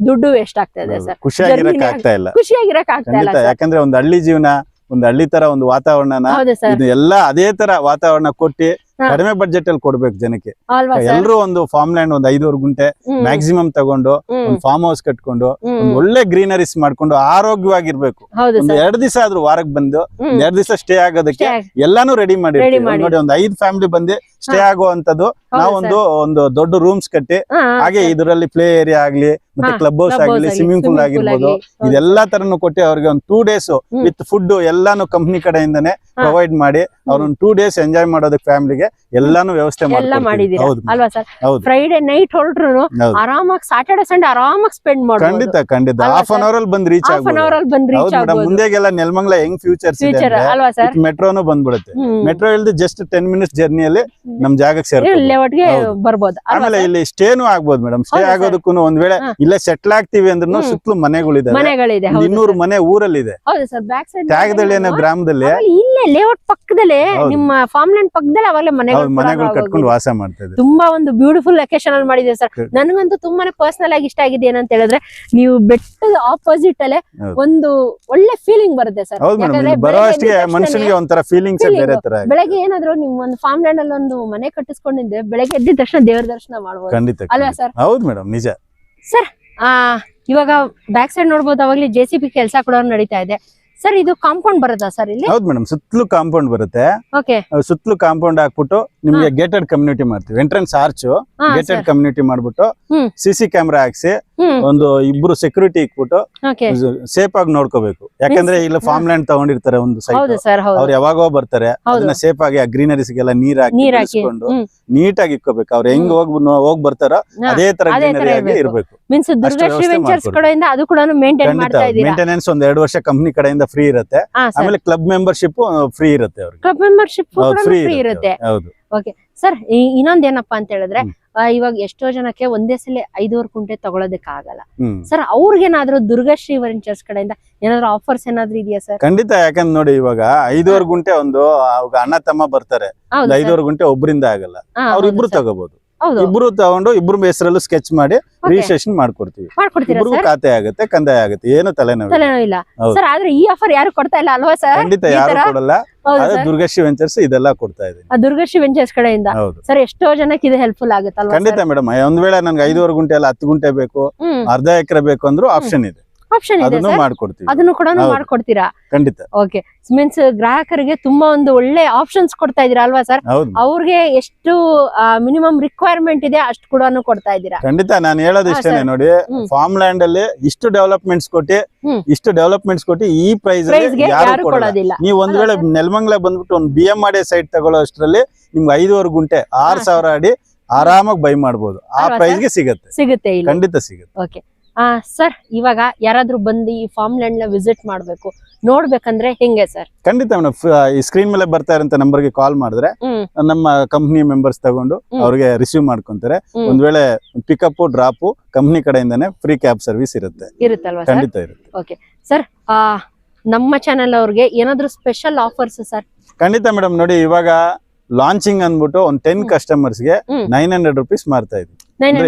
ದುಡ್ಡು ವೇಸ್ಟ್ ಆಗ್ತದೆ ಸರ್.
ಖುಷಿಯಾಗಿರಕ್ ಆಗ್ತಾ ಇಲ್ಲ.
ಖುಷಿಯಾಗಿರಕ್ ಆಗ್ತಾ ಇಲ್ಲ
ಯಾಕಂದ್ರೆ ಒಂದು ಹಳ್ಳಿ ಜೀವನ ಒಂದು ಹಳ್ಳಿ ತರ ಒಂದು ವಾತಾವರಣನ
ಎಲ್ಲಾ
ಇದು ಎಲ್ಲ ಅದೇ ತರ ವಾತಾವರಣ ಕೊಟ್ಟು. ಕಡಿಮೆ ಬಜೆಟ್ ಅಲ್ಲಿ ಕೊಡ್ಬೇಕು ಜನಕ್ಕೆ. ಎಲ್ಲರೂ ಒಂದು ಫಾರ್ಮ್ ಲ್ಯಾಂಡ್ ಒಂದು ಐದೂರು ಗುಂಟೆ ಮ್ಯಾಕ್ಸಿಮಮ್ ತಗೊಂಡು ಒಂದು ಫಾರ್ಮ್ ಹೌಸ್ ಕಟ್ಕೊಂಡು ಒಂದು ಒಳ್ಳೆ ಗ್ರೀನರೀಸ್ ಮಾಡ್ಕೊಂಡು ಆರೋಗ್ಯವಾಗಿರ್ಬೇಕು. ಒಂದು ಎರಡ್ ದಿವಸ ಆದ್ರೂ ವಾರಕ್ಕೆ ಬಂದು ಎರಡು ದಿವಸ ಸ್ಟೇ ಆಗೋದಕ್ಕೆ ಎಲ್ಲಾನು ರೆಡಿ ಮಾಡಿ ನೋಡಿ ಒಂದು ಐದು ಫ್ಯಾಮಿಲಿ ಬಂದು ಸ್ಟೇ. ಆಗುವಂತದ್ದು
ಹೌದು
ನಾವು ಒಂದು ಒಂದು ದೊಡ್ಡ ರೂಮ್ಸ್ ಕಟ್ಟಿ ಹಾಗೆ ಇದರಲ್ಲಿ ಪ್ಲೇ ಏರಿಯಾ ಆಗ್ಲಿ ಮತ್ತೆ ಕ್ಲಬ್ ಹೌಸ್ ಆಗಲಿ ಸ್ವಿಮ್ಮಿಂಗ್ ಪೂಲ್ ಆಗಿರ್ಬೋದು ಇದೆಲ್ಲಾ ತರನು ಕೊಟ್ಟು ಅವ್ರಿಗೆ ಒಂದು ಟೂ ಡೇಸ್. ವಿತ್ ಫುಡ್ ಎಲ್ಲಾನು ಕಂಪ್ನಿ ಕಡೆಯಿಂದಾನೆ ಪ್ರೊವೈಡ್ ಮಾಡಿ ಅವ್ರ ಒಂದು ಟೂ ಡೇಸ್ ಎಂಜಾಯ್ ಮಾಡೋದಕ್ಕೆ ಫ್ಯಾಮಿಲಿಗೆ ಎಲ್ಲಾನು ವ್ಯವಸ್ಥೆ
ಅಲ್ವಾ ಸರ್?
ಹೌದು.
ಫ್ರೈಡೆ ನೈಟ್ ಹೊರಟ್ರು ಆರಾಮಾಗಿ ಸಾಟರ್ಡೆ ಸಂಡೇ ಆರಾಮಾಗಿ ಸ್ಪೆಂಡ್ ಮಾಡಿ
ಖಂಡಿತ ಖಂಡಿತ. ಹಾಫ್ ಅನ್ ಅವರ್ ಅಲ್ಲಿ ಬಂದ್ ರೀಚ್
ಹಾಫ್ ಅನ್
ಆಗ್ಬೋದು.
ಅವರ್ ಅಲ್ಲಿ ಬಂದ್ ರೀಚ್
ಮೇಡಮ್
ಆಗ್ಬೋದು.
ಮುಂದೆಗೆಲ್ಲ ನೆಲಮಂಗ್ಲ ಹೆಂಗ್ ಫ್ಯೂಚರ್ಸ್ ಇದೆ
ಫ್ಯೂಚರ್ ಅಲ್ವಾ ಸರ್?
ಮೆಟ್ರೋನು ಬಂದ್ಬಿಡುತ್ತೆ. ಮೆಟ್ರೋ ಇಲ್ದ ಜಸ್ಟ್ ಟೆನ್ ಮಿನಿಟ್ಸ್ ಜರ್ನಿಯಲ್ಲಿ ನಮ್ ಜಾಗಕ್ಕೆ ಸೇರ್ಬೋದು.
ಬರ್ಬೋದು.
ಆಮೇಲೆ? ಇಲ್ಲಿ ಸ್ಟೇನು ಆಗ್ಬೋದು ಮೇಡಮ್. ಸ್ಟೇ. ಆಗೋದಕ್ಕೂ ಒಂದ್ ವೇಳೆ ಇಲ್ಲ ಸೆಟ್ಲ್ ಆಗ್ತಿವಿ ಅಂದ್ರೂ. ಸುತ್ತಲೂ
ಮನೆಗಳಿದೆ
ಇನ್ನೂರು. ಮನೆ ಊರಲ್ಲಿದೆ.
ಹೌದು ಸರ್ ಬ್ಯಾಕ್ ಸೈಡ್
ತ್ಯಾಗದಳ್ಳಿ ಅನ್ನೋ ಗ್ರಾಮದಲ್ಲಿ.
ಇಲ್ಲೇ ಲೇಔಟ್ ಪಕ್ಕದಲ್ಲೇ ನಿಮ್ಮ ಫಾರ್ಮ್ ಲ್ಯಾಂಡ್ ಪಕ್ಕದಲ್ಲೇ ಅವಾಗಲೇ
ಹೌದು ಮನೆಗಳು ಕಟ್ಕೊಂಡು ವಾಸ
ತುಂಬಾ ಒಂದು ಬ್ಯೂಟಿಫುಲ್ ಲೊಕೇಶನ್ ಅಲ್ಲಿ ಮಾಡಿದೆ ಸರ್. ನನಗಂತೂ ತುಂಬಾನೇ ಪರ್ಸನಲ್ ಆಗಿ ಇಷ್ಟ ಆಗಿದೆ ಏನಂತ ಹೇಳಿದ್ರೆ ನೀವು ಬೆಟ್ಟದ ಆಪೋಸಿಟ್ ಅಲ್ಲೇ ಒಂದು ಒಳ್ಳೆ ಫೀಲಿಂಗ್ ಬರುತ್ತೆ ಸರ್.
ಮನುಷ್ಯನಿಗೆ ಒಂಥರ ಫೀಲಿಂಗ್ಸ್. ಬೇರೆ ತರ.
ಬೆಳಗ್ಗೆ ಏನಾದ್ರು ನಿಮ್ ಒಂದು ಫಾರ್ಮ್ ಲ್ಯಾಂಡ್ ಅಲ್ಲಿ ಒಂದು ಮನೆ ಕಟ್ಟಿಸ್ಕೊಂಡಿದ್ರೆ ಬೆಳಗ್ಗೆ ಎದ್ದ ತಕ್ಷಣ ದೇವರ ದರ್ಶನ
ಖಂಡಿತ
ಅಲ್ವಾ ಸರ್?
ಹೌದು ಮೇಡಮ್ ನಿಜ.
ಆ ಇವಾಗ ಬ್ಯಾಕ್ ಸೈಡ್ ನೋಡ್ಬೋದು ಅವಾಗಲೇ ಜೆ ಸಿ ಪಿ ಕೆಲಸ ಕೂಡ ನಡೀತಾ ಇದೆ. ಸರ್ ಇದು ಕಾಂಪೌಂಡ್ ಬರುತ್ತಾ ಸರ್ ಇಲ್ಲಿ?
ಹೌದು ಮೇಡಮ್ ಸುತ್ತಲೂ ಕಾಂಪೌಂಡ್ ಬರುತ್ತೆ.
ಓಕೆ
ಸುತ್ತಲೂ ಕಾಂಪೌಂಡ್ ಹಾಕ್ಬಿಟ್ಟು ನಿಮ್ಗೆ ಗೇಟೆಡ್ ಕಮ್ಯುನಿಟಿ ಮಾಡ್ತೀವಿ. ಎಂಟ್ರೆನ್ಸ್ ಆರ್ಚ್ ಗೇಟೆಡ್ ಕಮ್ಯುನಿಟಿ ಮಾಡ್ಬಿಟ್ಟು ಸಿಸಿ ಕ್ಯಾಮೆರಾ ಹಾಕ್ಸಿ ಒಂದು ಇಬ್ರು ಸೆಕ್ಯೂರಿಟಿ ಇಕ್ಬಿಟ್ಟು
ಓಕೆ
ಸೇಫ್ ಆಗಿ ನೋಡ್ಕೋಬೇಕು. ಯಾಕಂದ್ರೆ ಇಲ್ಲ ಫಾರ್ಮ್ ಲ್ಯಾಂಡ್ ತಗೊಂಡಿರ್ತಾರೆ ಒಂದು
ಸೈಡ್
ಅವ್ರು ಯಾವಾಗೋ ಬರ್ತಾರೆ ಅದನ್ನ ಸೇಫ್ ಆಗಿ ಆ ಗ್ರೀನರಿಸ್ಗೆಲ್ಲ ನೀರ್ ಹಾಕಿ
ನೀಟ್
ನೀಟಾಗಿ ಇಕ್ಕೋಬೇಕು ಅವ್ರು ಹೆಂಗ್ ಹೋಗ್ ಹೋಗ್ ಬರ್ತಾರೋ ಅದೇ ತರ ಗ್ರೀನರಿ ಆಗಿ
ಇರ್ಬೇಕು.
ಇರ್ಬೇಕು.
ಮೀನ್ಸ್ ದುರ್ಗಾಶ್ರೀ
ವ್ಯವಸ್ಥೆ
ವೆಂಚರ್ಸ್ ಕಡೆಯಿಂದ ಅದು ಕೂಡ ಮೇಂಟೈನ್
ಖಂಡಿತ.
ಮಾಡ್ತಾ ಇದ್ದೀರಾ?
ಮೇಂಟೆನೆನ್ಸ್ ಒಂದ್ ಎರಡು ವರ್ಷ ಕಂಪನಿ ಕಡೆಯಿಂದ ಫ್ರೀ ಇರುತ್ತೆ. ಆಮೇಲೆ ಕ್ಲಬ್ ಮೆಂಬರ್ಶಿಪ್ ಫ್ರೀ ಇರುತ್ತೆ ಅವ್ರಿಗೆ.
ಕ್ಲಬ್ ಮೆಂಬರ್ಶಿಪ್
ಫ್ರೀ
ಇರುತ್ತೆ
ಹೌದು.
ಸರ್ ಇನ್ನೊಂದೇನಪ್ಪಾ ಅಂತ ಹೇಳಿದ್ರೆ. ಇವಾಗ ಎಷ್ಟೋ ಜನಕ್ಕೆ ಒಂದೇ ಸಲ ಐದೂವರೆ ಕುಂಟೆ ತಗೊಳೋದಕ್ಕೆ ಆಗಲ್ಲ ಸರ್ ಅವ್ರಿಗೇನಾದ್ರೂ ದುರ್ಗಾಶ್ರೀ ವರ್ಚರ್ಸ್ ಕಡೆಯಿಂದ ಏನಾದ್ರು ಆಫರ್ಸ್ ಏನಾದ್ರು ಇದೆಯಾ ಸರ್?
ಖಂಡಿತ ಯಾಕಂದ್ರೆ ನೋಡಿ ಇವಾಗ ಐದೂವರೆ ಗುಂಟೆ ಒಂದು ಅಣ್ಣ ತಮ್ಮ ಬರ್ತಾರೆ. ಐದೂವರೆ ಗುಂಟೆ ಒಬ್ರಿಂದ ಆಗಲ್ಲ.
ಅವ್ರಿಬ್ರು
ತಗೋಬಹುದು
ಹೌದು
ಇಬ್ರು ತಗೊಂಡು ಇಬ್ರು ಹೆಸರಲ್ಲೂ ಸ್ಕೆಚ್ ಮಾಡಿ ರಿಜಿಸ್ಟ್ರೇಷನ್ ಮಾಡ್ಕೊಡ್ತೀವಿ. ಇಬ್ರಿಗೂ ಖಾತೆ ಆಗುತ್ತೆ ಕಂದಾಯ ಆಗುತ್ತೆ ಏನು ತಲೆನೋವು
ತಲೆನೋ ಇಲ್ಲ ಸರ್ ಆದ್ರೆ ಈ ಆಫರ್ ಯಾರು ಕೊಡ್ತಾ ಇಲ್ಲ ಅಲ್ವಾ ಸರ್
ಖಂಡಿತ ಯಾರು ಕೊಡಲ್ಲ. ದುರ್ಗಶ್ರೀ ವೆಂಚರ್ಸ್ ಇದೆಲ್ಲ ಕೊಡ್ತಾ
ಇದೆ ದುರ್ಗಾಶ್ರೀ ವೆಂಚರ್ಸ್ ಕಡೆಯಿಂದ. ಸರ್ ಎಷ್ಟೋ ಜನಕ್ಕೆ ಇದು ಹೆಲ್ಪ್ಫುಲ್ ಆಗುತ್ತೆ
ಖಂಡಿತ? ಮೇಡಮ್ ಒಂದ್ ವೇಳೆ ನನ್ಗೆ ಐದೂವರೆ ಗುಂಟೆ ಅಲ್ಲ ಹತ್ತು ಗುಂಟೆ ಬೇಕು ಅರ್ಧ ಎಕರೆ ಬೇಕು ಅಂದ್ರೂ ಆಪ್ಷನ್ ಇದೆ.
ಆಪ್ಷನ್ ಇದೆ
ಅದನ್ನು ಮಾಡ್ಕೊಡ್ತೀವಿ.
ಅದನ್ನು ಕೂಡ
ಹೌದು.
ಮಾಡ್ಕೊಡ್ತೀರಾ?
ಖಂಡಿತ.
ಓಕೆ ಮೀನ್ಸ್ ಗ್ರಾಹಕರಿಗೆ ತುಂಬಾ ಒಂದು ಒಳ್ಳೆ ಆಪ್ಷನ್ಸ್ ಕೊಡ್ತಾ ಇದೀರಾ ಅಲ್ವಾ ಸರ್?
ಹೌದು.
ಅವ್ರಿಗೆ ಎಷ್ಟು ಮಿನಿಮಮ್ ರಿಕ್ವೈರ್ಮೆಂಟ್ ಇದೆ ಅಷ್ಟು ಕೂಡ ಕೊಡ್ತಾ ಇದ್ದೀರಾ?
ಖಂಡಿತ. ನಾನು ಹೇಳೋದು
ಹಾ,
ಇಷ್ಟೇನೆ
sir.
ನೋಡಿ.
ಹ್ಮ್.
ಫಾರ್ಮ್ ಲ್ಯಾಂಡ್ ಅಲ್ಲಿ ಇಷ್ಟು ಡೆವಲಪ್ಮೆಂಟ್ಸ್ ಕೊಟ್ಟಿ
ಹ್ಮ್.
ಇಷ್ಟು ಡೆವಲಪ್ಮೆಂಟ್ಸ್ ಕೊಟ್ಟಿ ಈ ಪ್ರೈಸ್
ಪ್ರೈಸ್ಗೆ
ಯಾರು
ಯಾರು
ಕೊಡಲ್ಲ.
ಕೊಡೋದಿಲ್ಲ.
ನೀವು ಒಂದ್ ವೇಳೆ ನೆಲಮಂಗ್ಲ ಬಂದ್ಬಿಟ್ಟು ಒಂದು ಬಿ ಎಂ ಆರ್ ಸೈಟ್ ತಗೊಳ್ಳೋ ಅಷ್ಟರಲ್ಲಿ ನಿಮ್ಗೆ ಐದುವರೆ ಗುಂಟೆ ಆರ್
ಹಾ,
ಸಾವಿರ ಅಡಿ ಆರಾಮಾಗಿ ಬೈ ಮಾಡ್ಬೋದು. ಆ ಪ್ರೈಸ್ಗೆ ಪ್ರೈಸ್ಗೆ ಸಿಗತ್ತೆ.
ಸಿಗುತ್ತೆ ಇಲ್ಲಿ.
ಖಂಡಿತ ಸಿಗುತ್ತೆ.
ಓಕೆ ಆ ಸರ್ ಇವಾಗ ಯಾರಾದ್ರೂ ಬಂದು ಈ ಫಾರ್ಮ್ ಲ್ಯಾಂಡ್ನ ವಿಸಿಟ್ ಮಾಡ್ಬೇಕು. ನೋಡ್ಬೇಕಂದ್ರೆ ಹೆಂಗೆ ಸರ್
ಖಂಡಿತ ಮೇಡಮ್ ಈ ಸ್ಕ್ರೀನ್ ಮೇಲೆ ಬರ್ತಾ ಇರೋ ನಂಬರ್ಗೆ ಕಾಲ್ ಮಾಡಿದ್ರೆ ನಮ್ಮ ಕಂಪ್ನಿ ಮೆಂಬರ್ಸ್ ತಗೊಂಡು. ಅವ್ರಿಗೆ ರಿಸೀವ್ ಮಾಡ್ಕೊಂತಾರೆ. ಒಂದ್ ವೇಳೆ ಪಿಕಪ್ ಡ್ರಾಪ್ ಕಂಪ್ನಿ ಕಡೆಯಿಂದಾನೆ ಫ್ರೀ ಕ್ಯಾಬ್ ಸರ್ವಿಸ್ ಇರುತ್ತೆ.
ಇರುತ್ತಲ್ವಾ
ಖಂಡಿತ ಇರುತ್ತೆ.
ಓಕೆ ಸರ್ ನಮ್ಮ ಚಾನೆಲ್ ಅವ್ರಿಗೆ ಏನಾದ್ರು ಸ್ಪೆಷಲ್ ಆಫರ್ಸ್ ಸರ್
ಖಂಡಿತ ಮೇಡಮ್ ನೋಡಿ ಇವಾಗ ಲಾಂಚಿಂಗ್ ಅಂದ್ಬಿಟ್ಟು ಒಂದ್ ಟೆನ್.
ಕಸ್ಟಮರ್ಸ್ಗೆ.
ನೈನ್ ಹಂಡ್ರೆಡ್ ರುಪೀಸ್ ಮಾಡ್ತಾ ಇದ್ವಿ.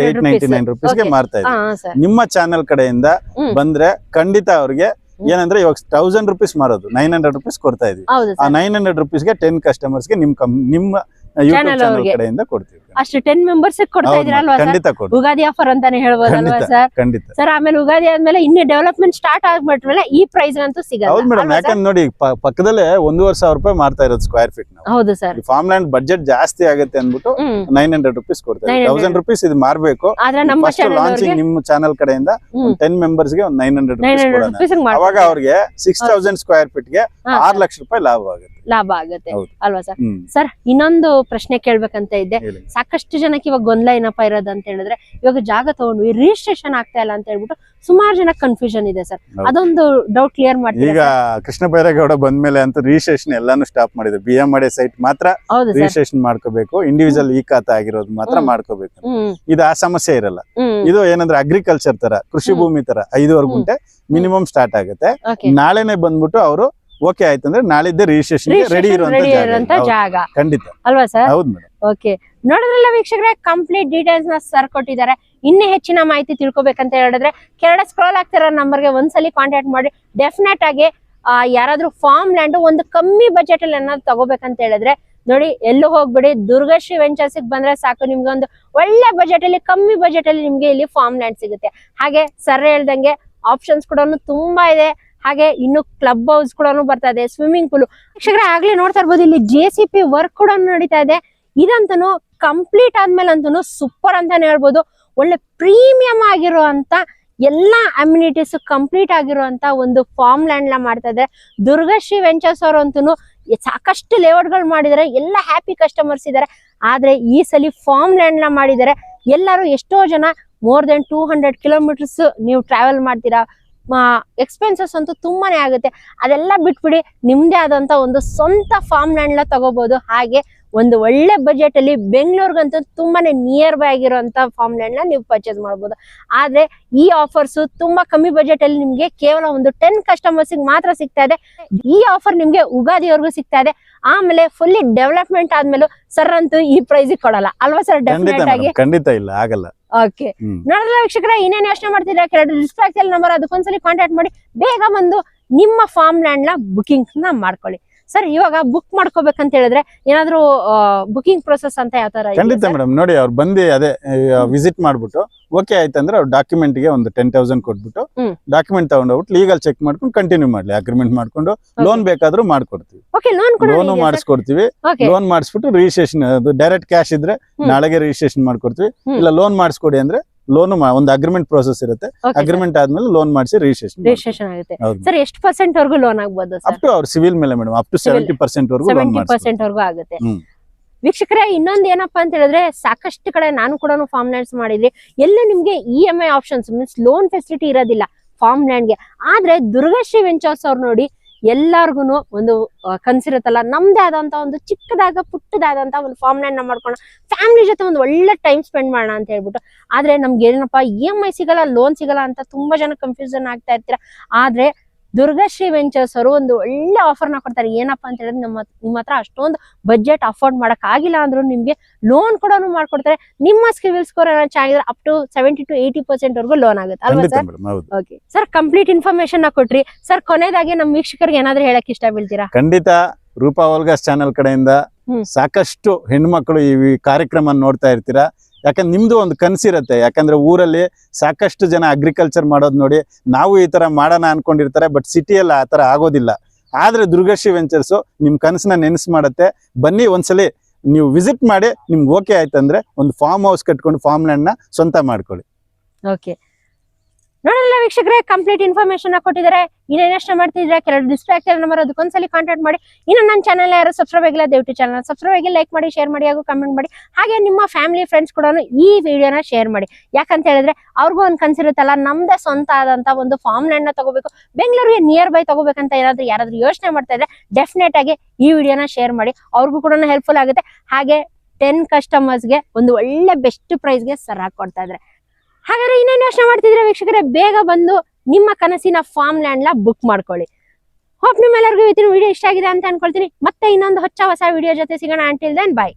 ಏಟ್ ನೈನ್ ರುಪೀಸ್ಗೆ
Okay.
ಮಾರ್ತಾ
ಇದ್ದೀವಿ
ನಿಮ್ಮ ಚಾನೆಲ್ ಕಡೆಯಿಂದ ಬಂದ್ರೆ ಖಂಡಿತ ಅವ್ರಿಗೆ ಏನಂದ್ರೆ ಇವಾಗ ತೌಸಂಡ್ ರುಪೀಸ್ ಮಾರೋದು. ನೈನ್ ಹಂಡ್ರೆಡ್ ರುಪೀಸ್ ಕೊಡ್ತಾ ಇದೀವಿ. ಆ ನೈನ್ ಹಂಡ್ರೆಡ್ ರುಪೀಸ್ಗೆ ಟೆನ್ ಕಸ್ಟಮರ್ಸ್ಗೆ ನಿಮ್ ಕಂ- ನಿಮ್ಮ ಯೂಟ್ಯೂಬ್ ಚಾನಲ್ ಕಡೆಯಿಂದ ಕೊಡ್ತೀವಿ.
ಅಷ್ಟು ಟೆನ್ ಮೆಂಬರ್ಸ್ ಕೊಡ್ತಾ ಇದ್ರ ಅಲ್ವಾ ಸರ್? ಉಗಾದಿ ಆಫರ್ ಅಂತಾನೆ ಹೇಳ್ಬೋದಲ್ವಾ. ಸರ್? ಸರ್ ಆಮೇಲೆ ಉಗಾದಿ ಆದ್ಮೇಲೆ ಇನ್ನು ಡೆವಲಪ್ಮೆಂಟ್ ಸ್ಟಾರ್ಟ್ ಆಗ್ಬಿಟ್ಮೇಲೆ ಈ ಪ್ರೈಸ್ ಅಂತೂ ಸಿಗಲ್ಲ.
ಯಾಕಂದ್ರೆ ನೋಡಿ ಪಕ್ಕದಲ್ಲೇ ಒಂದೂವರೆ ಸಾವಿರ ರೂಪಾಯಿ ಮಾರ್ತಾ ಇರೋದು ಸ್ಕ್ವೇರ್ ಫೀಟ್
ಹೌದು ಸರ್.
ಫಾರ್ಮ್ ಲ್ಯಾಂಡ್ ಬಜೆಟ್ ಜಾಸ್ತಿ ಆಗುತ್ತೆ ಅಂದ್ಬಿಟ್ಟು ನೈನ್ ಹಂಡ್ರೆಡ್ ರುಪೀಸ್ ಕೊಡ್ತಾರೆ.
900
ತೌಸಂಡ್ ರುಪೀಸ್ ಇದು ಮಾರ್ಬೇಕು.
ಆದ್ರೆ ನಮ್ಮ ಚಾನೆಲ್
ಲಾಂಚಿಂಗ್ ನಿಮ್ಮ ಚಾನಲ್ ಕಡೆಯಿಂದ. ಟೆನ್ ಮೆಂಬರ್ಸ್ಗೆ ಒಂದು ನೈನ್ ಹಂಡ್ರೆಡ್ ರುಪೀಸ್ ಅವಾಗ ಅವ್ರಿಗೆ ಸಿಕ್ಸ್ ತೌಸಂಡ್ ಸ್ಕ್ವೇರ್
ಫೀಟ್ಗೆ
ಆರ್ ಲಕ್ಷ ರೂಪಾಯಿ ಲಾಭ ಆಗುತ್ತೆ.
ಲಾಭ ಆಗುತ್ತೆ. ಅಲ್ವಾ ಸರ್? ಸರ್ ಇನ್ನೊಂದು ಪ್ರಶ್ನೆ ಕೇಳ್ಬೇಕಂತ ಇದ್ದೆ. ಸಾಕಷ್ಟು ಜನಕ್ಕೆ ಇವಾಗ ಗೊಂದಲ ಏನಪ್ಪಾ ಇರೋದು ಅಂತ ಹೇಳಿದ್ರೆ ಇವಾಗ ಜಾಗ ತಗೊಂಡ್ವಿ ರಿಜಿಸ್ಟ್ರೇಷನ್ ಆಗ್ತಾ ಇಲ್ಲ ಅಂತ ಹೇಳ್ಬಿಟ್ಟು ಸುಮಾರು ಜನ ಕನ್ಫ್ಯೂಷನ್ ಇದೆ ಸರ್. ಅದೊಂದು ಡೌಟ್ ಕ್ಲಿಯರ್
ಈಗ
ಮಾಡ್ತೀರಾ
ಕೃಷ್ಣ ಬೈರೇಗೌಡ ಬಂದ್ಮೇಲೆ ಅಂತ ರಿಜಿಸ್ಟ್ರೇಷನ್ ಎಲ್ಲಾನು ಸ್ಟಾಪ್ ಮಾಡಿದ್ರು. ಬಿ ಎಂ ಸೈಟ್ ಮಾತ್ರ ರಿಜಿಸ್ಟ್ರೇಷನ್ ಮಾಡ್ಕೋಬೇಕು. ಇಂಡಿವಿಜುವಲ್ ಈ ಖಾತೆ ಆಗಿರೋದು ಮಾತ್ರ ಮಾಡ್ಕೋಬೇಕು. ಇದು ಆ ಸಮಸ್ಯೆ ಇರಲ್ಲ. ಇದು ಏನಂದ್ರೆ ಅಗ್ರಿಕಲ್ಚರ್ ತರ ಕೃಷಿ ಭೂಮಿ ತರ ಐದು
ಹ್ಮ್.
ಗುಂಟೆ ಮಿನಿಮಮ್ ಸ್ಟಾರ್ಟ್ ಆಗುತ್ತೆ. ನಾಳೆನೆ ಬಂದ್ಬಿಟ್ಟು ಅವರು ಓಕೆ ಆಯ್ತಂದ್ರೆ ನಾಳಿದ್ದೆ ರಿಜಿಸ್ಟ್ರೇಷನ್ ರೆಡಿ ಇರುವಂತ ಜಾಗ. ಖಂಡಿತ.
ಅಲ್ವಾ ಸರ್
ಹೌದು ಮೇಡಮ್
ಓಕೆ ನೋಡಿದ್ರಲ್ಲ ವೀಕ್ಷಕರೇ ಕಂಪ್ಲೀಟ್ ಡೀಟೇಲ್ಸ್ನ ಸರ್ ಕೊಟ್ಟಿದ್ದಾರೆ. ಇನ್ನೇ ಹೆಚ್ಚಿನ ಮಾಹಿತಿ ತಿಳ್ಕೊಬೇಕಂತ ಹೇಳಿದ್ರೆ ಕೆಳಗಡೆ ಸ್ಕ್ರೋಲ್ ಆಗ್ತಿರೋ ನಂಬರ್ಗೆ ಒಂದ್ಸಲಿ ಕಾಂಟ್ಯಾಕ್ಟ್ ಮಾಡಿ. ಡೆಫಿನೆಟ್ ಆಗಿ ಯಾರಾದ್ರೂ ಫಾರ್ಮ್ ಲ್ಯಾಂಡ್ ಒಂದು ಕಮ್ಮಿ ಬಜೆಟ್ ಅಲ್ಲಿ ಏನಾದ್ರು ತಗೋಬೇಕಂತ ಹೇಳಿದ್ರೆ ನೋಡಿ ಎಲ್ಲೂ ಹೋಗ್ಬಿಡಿ. ದುರ್ಗಶ್ರೀ ವೆಂಚರ್ಸ್ ಬಂದ್ರೆ ಸಾಕು. ನಿಮ್ಗೆ ಒಂದು ಒಳ್ಳೆ ಬಜೆಟ್ ಅಲ್ಲಿ ಕಮ್ಮಿ ಬಜೆಟ್ ಅಲ್ಲಿ ನಿಮ್ಗೆ ಇಲ್ಲಿ ಫಾರ್ಮ್ ಲ್ಯಾಂಡ್ ಸಿಗುತ್ತೆ. ಹಾಗೆ ಸರ್ ಹೇಳ್ದಂಗೆ ಆಪ್ಷನ್ಸ್ ಕೂಡ ತುಂಬಾ ಇದೆ. ಹಾಗೆ ಇನ್ನು ಕ್ಲಬ್ ಹೌಸ್ ಕೂಡ ಬರ್ತಾ ಇದೆ ಸ್ವಿಮ್ಮಿಂಗ್ ಪೂಲ್ ವೀಕ್ಷಕರೇ, ಆಗ್ಲೇ ನೋಡ್ತಾ ಇರ್ಬೋದು, ಇಲ್ಲಿ ಜೆ ಸಿ ಪಿ ವರ್ಕ್ ಕೂಡ ನಡೀತಾ ಇದೆ. ಇದಂತೂ ಕಂಪ್ಲೀಟ್ ಆದ್ಮೇಲೆ ಅಂತೂ ಸೂಪರ್ ಅಂತಾನೆ ಹೇಳ್ಬೋದು. ಒಳ್ಳೆ ಪ್ರೀಮಿಯಂ ಆಗಿರುವಂತ ಎಲ್ಲಾ ಅಮ್ಯುನಿಟೀಸ್ ಕಂಪ್ಲೀಟ್ ಆಗಿರುವಂತ ಒಂದು ಫಾರ್ಮ್ ಲ್ಯಾಂಡ್ನ ಮಾಡ್ತಾ ಇದ್ದಾರೆ ದುರ್ಗಶ್ರೀ ವೆಂಚರ್ಸ್ ಅವರು ಅಂತೂ ಸಾಕಷ್ಟು ಲೇಔಟ್ಗಳು ಮಾಡಿದ್ದಾರೆ, ಎಲ್ಲ ಹ್ಯಾಪಿ ಕಸ್ಟಮರ್ಸ್ ಇದ್ದಾರೆ. ಆದ್ರೆ ಈ ಸಲಿ ಫಾರ್ಮ್ ಲ್ಯಾಂಡ್ನ ಮಾಡಿದ್ದಾರೆ. ಎಲ್ಲರೂ ಎಷ್ಟೋ ಜನ more than two hundred kilometres ನೀವು ಟ್ರಾವೆಲ್ ಮಾಡ್ತೀರಾ? ಎಕ್ಸ್ಪೆನ್ಸಸ್ ಅಂತೂ ತುಂಬಾನೇ ಆಗುತ್ತೆ. ಅದೆಲ್ಲ ಬಿಟ್ಬಿಡಿ ನಿಮ್ದೇ ಆದಂತ ಒಂದು ಸ್ವಂತ ಫಾರ್ಮ್ ಲ್ಯಾಂಡ್ನ ತಗೋಬಹುದು ಹಾಗೆ ಒಂದು ಒಳ್ಳೆ ಬಜೆಟ್ ಅಲ್ಲಿ ಬೆಂಗಳೂರಿಗಂತೂ ತುಂಬಾನೇ ನಿಯರ್ ಬೈ ಆಗಿರುವಂತ ಫಾರ್ಮ್ ಲ್ಯಾಂಡ್ನ ನೀವು ಪರ್ಚೇಸ್ ಮಾಡಬಹುದು ಆದ್ರೆ ಈ ಆಫರ್ಸ್ ತುಂಬಾ ಕಮ್ಮಿ ಬಜೆಟ್ ಅಲ್ಲಿ ನಿಮ್ಗೆ ಕೇವಲ ಒಂದು ಟೆನ್ ಕಸ್ಟಮರ್ಸ್ ಮಾತ್ರ ಸಿಗ್ತಾ ಇದೆ. ಈ ಆಫರ್ ನಿಮ್ಗೆ ಉಗಾದಿವರೆಗೂ ಸಿಗ್ತಾ ಇದೆ. ಆಮೇಲೆ ಫುಲ್ಲಿ ಡೆವಲಪ್ಮೆಂಟ್ ಆದ್ಮೇಲೆ ಸರ್ ಅಂತೂ ಈ ಪ್ರೈಸ್ ಕೊಡಲ್ಲ. ಅಲ್ವಾ ಸರ್ ಡೆಫಿನೆಟ್ ಆಗಿ.
ಖಂಡಿತ ಇಲ್ಲ ಆಗಲ್ಲ.
ಓಕೆ ನೋಡಿದ್ರೆ ವೀಕ್ಷಕರ ಇನ್ನೇನು ಯೋಚನೆ ಮಾಡ್ತಿದ್ರೆ ಕೆಲವು ಡಿಸ್ಟ್ರಾಕ್ಟ್ ನಂಬರ್ ಅದಕ್ಕೊಂದ್ಸಲಿ ಕಾಂಟ್ಯಾಕ್ಟ್ ಮಾಡಿ ಬೇಗ ಬಂದು ನಿಮ್ಮ ಫಾರ್ಮ್ ಲ್ಯಾಂಡ್ನ ಬುಕಿಂಗ್ನ ಮಾಡ್ಕೊಳ್ಳಿ ಸರ್ ಇವಾಗ ಬುಕ್ ಮಾಡ್ಕೋಬೇಕಂತ ಹೇಳಿದ್ರೆ ಏನಾದ್ರು ಬುಕಿಂಗ್ ಪ್ರೊಸೆಸ್ ಅಂತ ಯಾವ ತರ
ಖಂಡಿತ? ಮೇಡಮ್ ನೋಡಿ ಅವ್ರು ಬಂದು ಅದೇ ವಿಸಿಟ್ ಮಾಡ್ಬಿಟ್ಟು ಓಕೆ ಆಯ್ತಂದ್ರೆ ಅವ್ರ ಡಾಕ್ಯುಮೆಂಟ್ಗೆ ಒಂದು ಟೆನ್ ತೌಸಂಡ್ ಕೊಟ್ಬಿಟ್ಟು. ಡಾಕ್ಯುಮೆಂಟ್ ತಗೊಂಡೋಗ್ಬಿಟ್ಟು ಲೀಗಲ್ ಚೆಕ್ ಮಾಡ್ಕೊಂಡು ಕಂಟಿನ್ಯೂ ಮಾಡ್ಲಿ ಅಗ್ರಿಮೆಂಟ್ ಮಾಡ್ಕೊಂಡು ಲೋನ್ ಬೇಕಾದ್ರೂ ಮಾಡ್ಕೊಡ್ತೀವಿ.
ಲೋನ್ ಕೂಡ
ಲೋನ್ ಮಾಡಿಸ್ಕೊಡ್ತೀವಿ. ಲೋನ್ ಮಾಡಿಸ್ಬಿಟ್ಟು ರಿಜಿಸ್ಟ್ರೇಷನ್ ಅದು ಡೈರೆಕ್ಟ್ ಕ್ಯಾಶ್ ಇದ್ರೆ ನಾಳೆಗೆ ರಿಜಿಸ್ಟ್ರೇಷನ್ ಮಾಡ್ಕೊಡ್ತೀವಿ. ಇಲ್ಲ ಲೋನ್ ಮಾಡಿಸ್ಕೊಡಿ ಅಂದ್ರೆ ಲೋನ್ ಒಂದು ಅಗ್ರಿಮೆಂಟ್ ಪ್ರೋಸೆಸ್ ಇರುತ್ತೆ. ಅಗ್ರಿಮೆಂಟ್ ಆದ್ಮೇಲೆ ಲೋನ್ ಮಾಡಿಸಿ ರಿಜಿಸ್ಟ್ರೇಷನ್
ರಿಜಿಸ್ಟ್ರೇಷನ್ ಆಗುತ್ತೆ. ಸರ್ ಎಷ್ಟು ಪರ್ಸೆಂಟ್ ವರ್ಗು ಲೋನ್ ಆಗ್ಬೋದು
ಅಪ್ ಟು ಅವ್ರ ಸಿವಿಲ್ ಮೇಲೆ madam up to
Civil.
Seventy percent ವರೆಗೂ ಲೋನ್
ಪರ್ಸೆಂಟ್ ವರೆಗೂ ಆಗುತ್ತೆ. ವೀಕ್ಷಕರೇ ಇನ್ನೊಂದು ಏನಪ್ಪಾ ಅಂತ ಹೇಳಿದ್ರೆ ಸಾಕಷ್ಟು ಕಡೆ ನಾನು ಕೂಡ ಫಾರ್ಮ್ ಮಾಡಿದ್ರಿ. ಎಲ್ಲ ನಿಮ್ಗೆ E M I options means loan facility ಇರೋದಿಲ್ಲ. ಫಾರ್ಮ್ ಲ್ಯಾಂಡ್ಗೆ ಆದ್ರೆ ದುರ್ಗಶ್ರೀ ವೆಂಚರ್ಸ್ ಅವ್ರು ನೋಡಿ ಎಲ್ಲಾರ್ಗು ಒಂದು ಕನ್ಸಿರತ್ತಲ್ಲ. ನಮ್ದೇ ಆದಂತ ಒಂದು ಚಿಕ್ಕದಾಗ ಪುಟ್ಟದಾದಂತ ಒಂದು ಫಾರ್ಮ್ ಲ್ಯಾಂಡ್ನ ಮಾಡ್ಕೊಂಡು ಫ್ಯಾಮಿಲಿ ಜೊತೆ ಒಂದು ಒಳ್ಳೆ ಟೈಮ್ ಸ್ಪೆಂಡ್ ಮಾಡೋಣ ಅಂತ ಹೇಳ್ಬಿಟ್ಟು. ಆದ್ರೆ ನಮ್ಗೆ ಏನಪ್ಪಾ ಇ ಎಂ ಐ ಸಿಗಲ್ಲ ಲೋನ್ ಸಿಗಲ್ಲ ಅಂತ ತುಂಬಾ ಜನ ಕನ್ಫ್ಯೂಷನ್ ಆಗ್ತಾ ಇರ್ತೀರಾ. ಆದ್ರೆ ದುರ್ಗಶ್ರೀ ವೆಂಚರ್ಸ್ ಅವರು ಒಂದು ಒಳ್ಳೆ ಆಫರ್ನ ಕೊಡ್ತಾರೆ. ಏನಪ್ಪಾ ಅಂತ ಹೇಳಿದ್ರೆ ನಮ್ಮ ನಿಮ್ಮ ಹತ್ರ ಅಷ್ಟೊಂದು ಬಜೆಟ್ ಅಫೋರ್ಡ್ ಮಾಡಕ್ ಆಗಿಲ್ಲ ಅಂದ್ರೂ ನಿಮ್ಗೆ ಲೋನ್ ಕೂಡ ಮಾಡ್ಕೊಡ್ತಾರೆ. ನಿಮ್ಮ ಸಿವಿಲ್ ಸ್ಕೋರ್ ಏನೋ ಚೆನ್ನಾಗಿದ್ರೆ up to seventy to eighty percent ವರ್ಗು ಲೋನ್ ಆಗುತ್ತೆ. ಅಲ್ವಾ ಸರ್ ಓಕೆ ಸರ್ ಕಂಪ್ಲೀಟ್ ಇನ್ಫಾರ್ಮೇಶನ್ನ ಕೊಟ್ರಿ. ಸರ್ ಕೊನೆಯದಾಗಿ ನಮ್ಮ ವೀಕ್ಷಕರಿಗೆ ಏನಾದ್ರು ಹೇಳಕ್ ಇಷ್ಟ ಬೀಳ್ತೀರಾ
ಖಂಡಿತ ರೂಪಾ ಚಾನೆಲ್ ಕಡೆಯಿಂದ. ಸಾಕಷ್ಟು ಹೆಣ್ಮಕ್ಳು ಈ ಕಾರ್ಯಕ್ರಮ ನೋಡ್ತಾ ಇರ್ತೀರಾ. ಯಾಕಂದ್ರೆ ನಿಮ್ದು ಒಂದು ಕನಸಿರುತ್ತೆ ಯಾಕಂದ್ರೆ ಊರಲ್ಲಿ ಸಾಕಷ್ಟು ಜನ ಅಗ್ರಿಕಲ್ಚರ್ ಮಾಡೋದು ನೋಡಿ ನಾವು ಈ ತರ ಮಾಡೋಣ ಅನ್ಕೊಂಡಿರ್ತಾರೆ ಬಟ್ ಸಿಟಿಯಲ್ಲಿ ಆ ತರ ಆಗೋದಿಲ್ಲ. ಆದ್ರೆ ದುರ್ಗಶ್ರೀ ವೆಂಚರ್ಸ್ ನಿಮ್ ಕನಸನ್ನ ನೆನೆಸ್ ಮಾಡತ್ತೆ. ಬನ್ನಿ ಒಂದ್ಸಲಿ ನೀವು ವಿಸಿಟ್ ಮಾಡಿ ನಿಮ್ಗೆ ಓಕೆ ಆಯ್ತಂದ್ರೆ ಒಂದು ಫಾರ್ಮ್ ಹೌಸ್ ಕಟ್ಕೊಂಡು ಫಾರ್ಮ್ ಲ್ಯಾಂಡ್ನ ಸ್ವಂತ ಮಾಡ್ಕೊಳ್ಳಿ.
ಓಕೆ ನೋಡಲ್ಲ ವೀಕ್ಷಕರೇ ಕಂಪ್ಲೀಟ್ ಇನ್ಫಾರ್ಮೇಶನ್ ಕೊಟ್ಟಿದ್ದಾರೆ. ಇನ್ನೇನು ಯೋಚನೆ ಮಾಡ್ತಿದ್ರೆ ಕೆಲವು ಡಿಸ್ಟ್ರಾಕ್ಟ್ ನಂಬರ್ ಅದಕ್ಕೊಂದ್ಸಲಿ ಕಾಂಟ್ಯಾಕ್ಟ್ ಮಾಡಿ. ಇನ್ನು ನನ್ನ ಚಾನಲ್ ಯಾರು ಸಬ್ಸ್ಕ್ರೈಬ್ ಆಗಿಲ್ಲ, ದಯವಿಟ್ಟು ಚಾನಲ್ ಸಬ್ಸ್ಕ್ರೈಬ್ ಆಗಿ ಲೈಕ್ ಮಾಡಿ ಶೇರ್ ಮಾಡಿ ಹಾಗೂ ಕಮೆಂಟ್ ಮಾಡಿ. ಹಾಗೆ ನಿಮ್ಮ ಫ್ಯಾಮಿಲಿ ಫ್ರೆಂಡ್ಸ್ ಕೂಡ ಈ ವಿಡಿಯೋನ ಶೇರ್ ಮಾಡಿ. ಯಾಕಂತ ಹೇಳಿದ್ರೆ, ಅವ್ರಿಗೂ ಒಂದು ಕನ್ಸಿರುತ್ತಲ್ಲ, ನಮ್ದೇ ಸ್ವಂತ ಆದಂತ ಒಂದು ಫಾರ್ಮ್ ಲ್ಯಾಂಡ್ನ ತಗೋಬೇಕು. ಬೆಂಗಳೂರಿಗೆ ನಿಯರ್ ಬೈ ತಗೋಬೇಕಂತ ಏನಾದ್ರು ಯಾರಾದ್ರೂ ಯೋಚನೆ ಮಾಡ್ತಾ ಇದ್ರೆ ಡೆಫಿನೆಟ್ ಆಗಿ ಈ ವಿಡಿಯೋನ ಶೇರ್ ಮಾಡಿ. ಅವ್ರಿಗೂ ಕೂಡ ಹೆಲ್ಪ್ಫುಲ್ ಆಗುತ್ತೆ. ಹಾಗೆ ಟೆನ್ ಕಸ್ಟಮರ್ಸ್ಗೆ ಒಂದು ಒಳ್ಳೆ ಬೆಸ್ಟ್ ಪ್ರೈಸ್ಗೆ ಸರ್ ಹಾಕೊಡ್ತಾ ಇದ್ರೆ. ಹಾಗಾದ್ರೆ ಇನ್ನೇನು ಯೋಚನೆ ಮಾಡ್ತಿದ್ರೆ ವೀಕ್ಷಕರೇ? ಬೇಗ ಬಂದು ನಿಮ್ಮ ಕನಸಿನ ಫಾರ್ಮ್ ಲ್ಯಾಂಡ್ನ ಬುಕ್ ಮಾಡ್ಕೊಳ್ಳಿ. ಹೋಪ್ ನಿಮ್ಮೆಲ್ಲರಿಗೂ ಇವತ್ತಿನ ವಿಡಿಯೋ ಇಷ್ಟ ಆಗಿದೆ ಅಂತ ಅನ್ಕೊಳ್ತೀನಿ. ಮತ್ತೆ ಇನ್ನೊಂದು ಹೊಚ್ಚ ಹೊಸ ವಿಡಿಯೋ ಜೊತೆ ಸಿಗೋಣ. Until then bye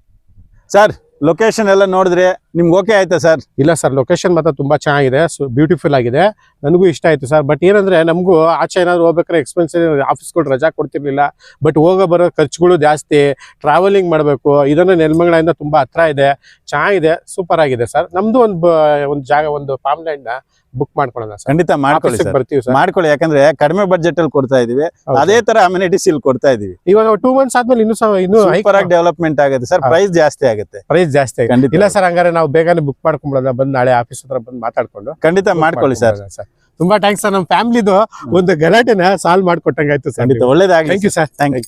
sir location ಎಲ್ಲ ನೋಡಿದ್ರೆ ನಿಮ್ಗೆ ಓಕೆ ಆಯ್ತಾ ಸರ್
ಇಲ್ಲ ಸರ್ ಲೊಕೇಶನ್ ಮಾತ್ರ ತುಂಬಾ ಚೆನ್ನಾಗಿದೆ ಬ್ಯೂಟಿಫುಲ್ ಆಗಿದೆ. ನನಗೂ ಇಷ್ಟ ಆಯ್ತು ಸರ್ ಬಟ್ ಏನಂದ್ರೆ ನಮಗೂ ಆಚೆ ಏನಾದ್ರು ಹೋಗ್ಬೇಕಾದ್ರೆ ಎಕ್ಸ್ಪೆನ್ಸಿವ್ ಆಫೀಸ್ಗಳು ರಜಾ ಕೊಡ್ತಿರ್ಲಿಲ್ಲ ಬಟ್ ಹೋಗೋ ಬರೋ ಖರ್ಚುಗಳು ಜಾಸ್ತಿ ಟ್ರಾವೆಲಿಂಗ್ ಮಾಡಬೇಕು, ಇದನ್ನು ನೆಲಮಂಗಲದಿಂದ ತುಂಬಾ ಹತ್ರ ಇದೆ, ಚೆನ್ನಾಗಿದೆ ಸೂಪರ್ ಆಗಿದೆ ಸರ್ ನಮ್ದು ಒಂದು ಒಂದು ಜಾಗ, ಒಂದು ಫಾರ್ಮ್ ಬುಕ್ ಮಾಡ್ಕೊಳ್ಳೋಣ ಸರ್.
ಖಂಡಿತ ಮಾಡ್ಕೊಳ್ಳಿ ಸರ್.
ಬರ್ತೀವಿ ಸರ್.
ಮಾಡ್ಕೊಳ್ಳಿ ಯಾಕಂದ್ರೆ ಕಡಿಮೆ ಬಜೆಟ್ ಅಲ್ಲಿ ಕೊಡ್ತಾ ಇದೀವಿ. ಅದೇ ತರ ಅಮ್ಯುನಿಟೀಸ್ ಇಲ್ಲಿ ಕೊಡ್ತಾ ಇದೀವಿ.
ಇವಾಗ ಟೂ ಮಂತ್ಸ್ ಆದ್ಮೇಲೆ ಇನ್ನೂ ಸಹ ಇನ್ನೂ
ಸೂಪರ್ ಆಗಿ ಡೆವಲಪ್ಮೆಂಟ್ ಆಗುತ್ತೆ ಸರ್. ಪ್ರೈಸ್ ಜಾಸ್ತಿ ಆಗುತ್ತೆ.
ಪ್ರೈಸ್ ಜಾಸ್ತಿ
ಆಗುತ್ತೆ.
ಇಲ್ಲ ಸರ್ ಹಂಗಾರೆ ನಾವು ಬೇಗನೆ ಬುಕ್ ಮಾಡ್ಕೊಂಡ್ಬಿಡೋಣ ಬಂದು ನಾಳೆ ಆಫೀಸ್ ಹತ್ರ ಬಂದು ಮಾತಾಡ್ಕೊಂಡು
ಖಂಡಿತ ಮಾಡ್ಕೊಳ್ಳಿ ಸರ್.
ಸರ್. ತುಂಬಾ ಥ್ಯಾಂಕ್ಸ್ ಸರ್. ನಮ್ಮ ಫ್ಯಾಮಿಲಿದು ಒಂದು ಗಲಾಟೆನ ಸಾಲ್ವ್ ಮಾಡ್ಕೊಟ್ಟಂಗಾಯ್ತು ಸರ್
ಖಂಡಿತ. ಒಳ್ಳೇದಾಗ್ಲಿ
thank you sir.
Thank you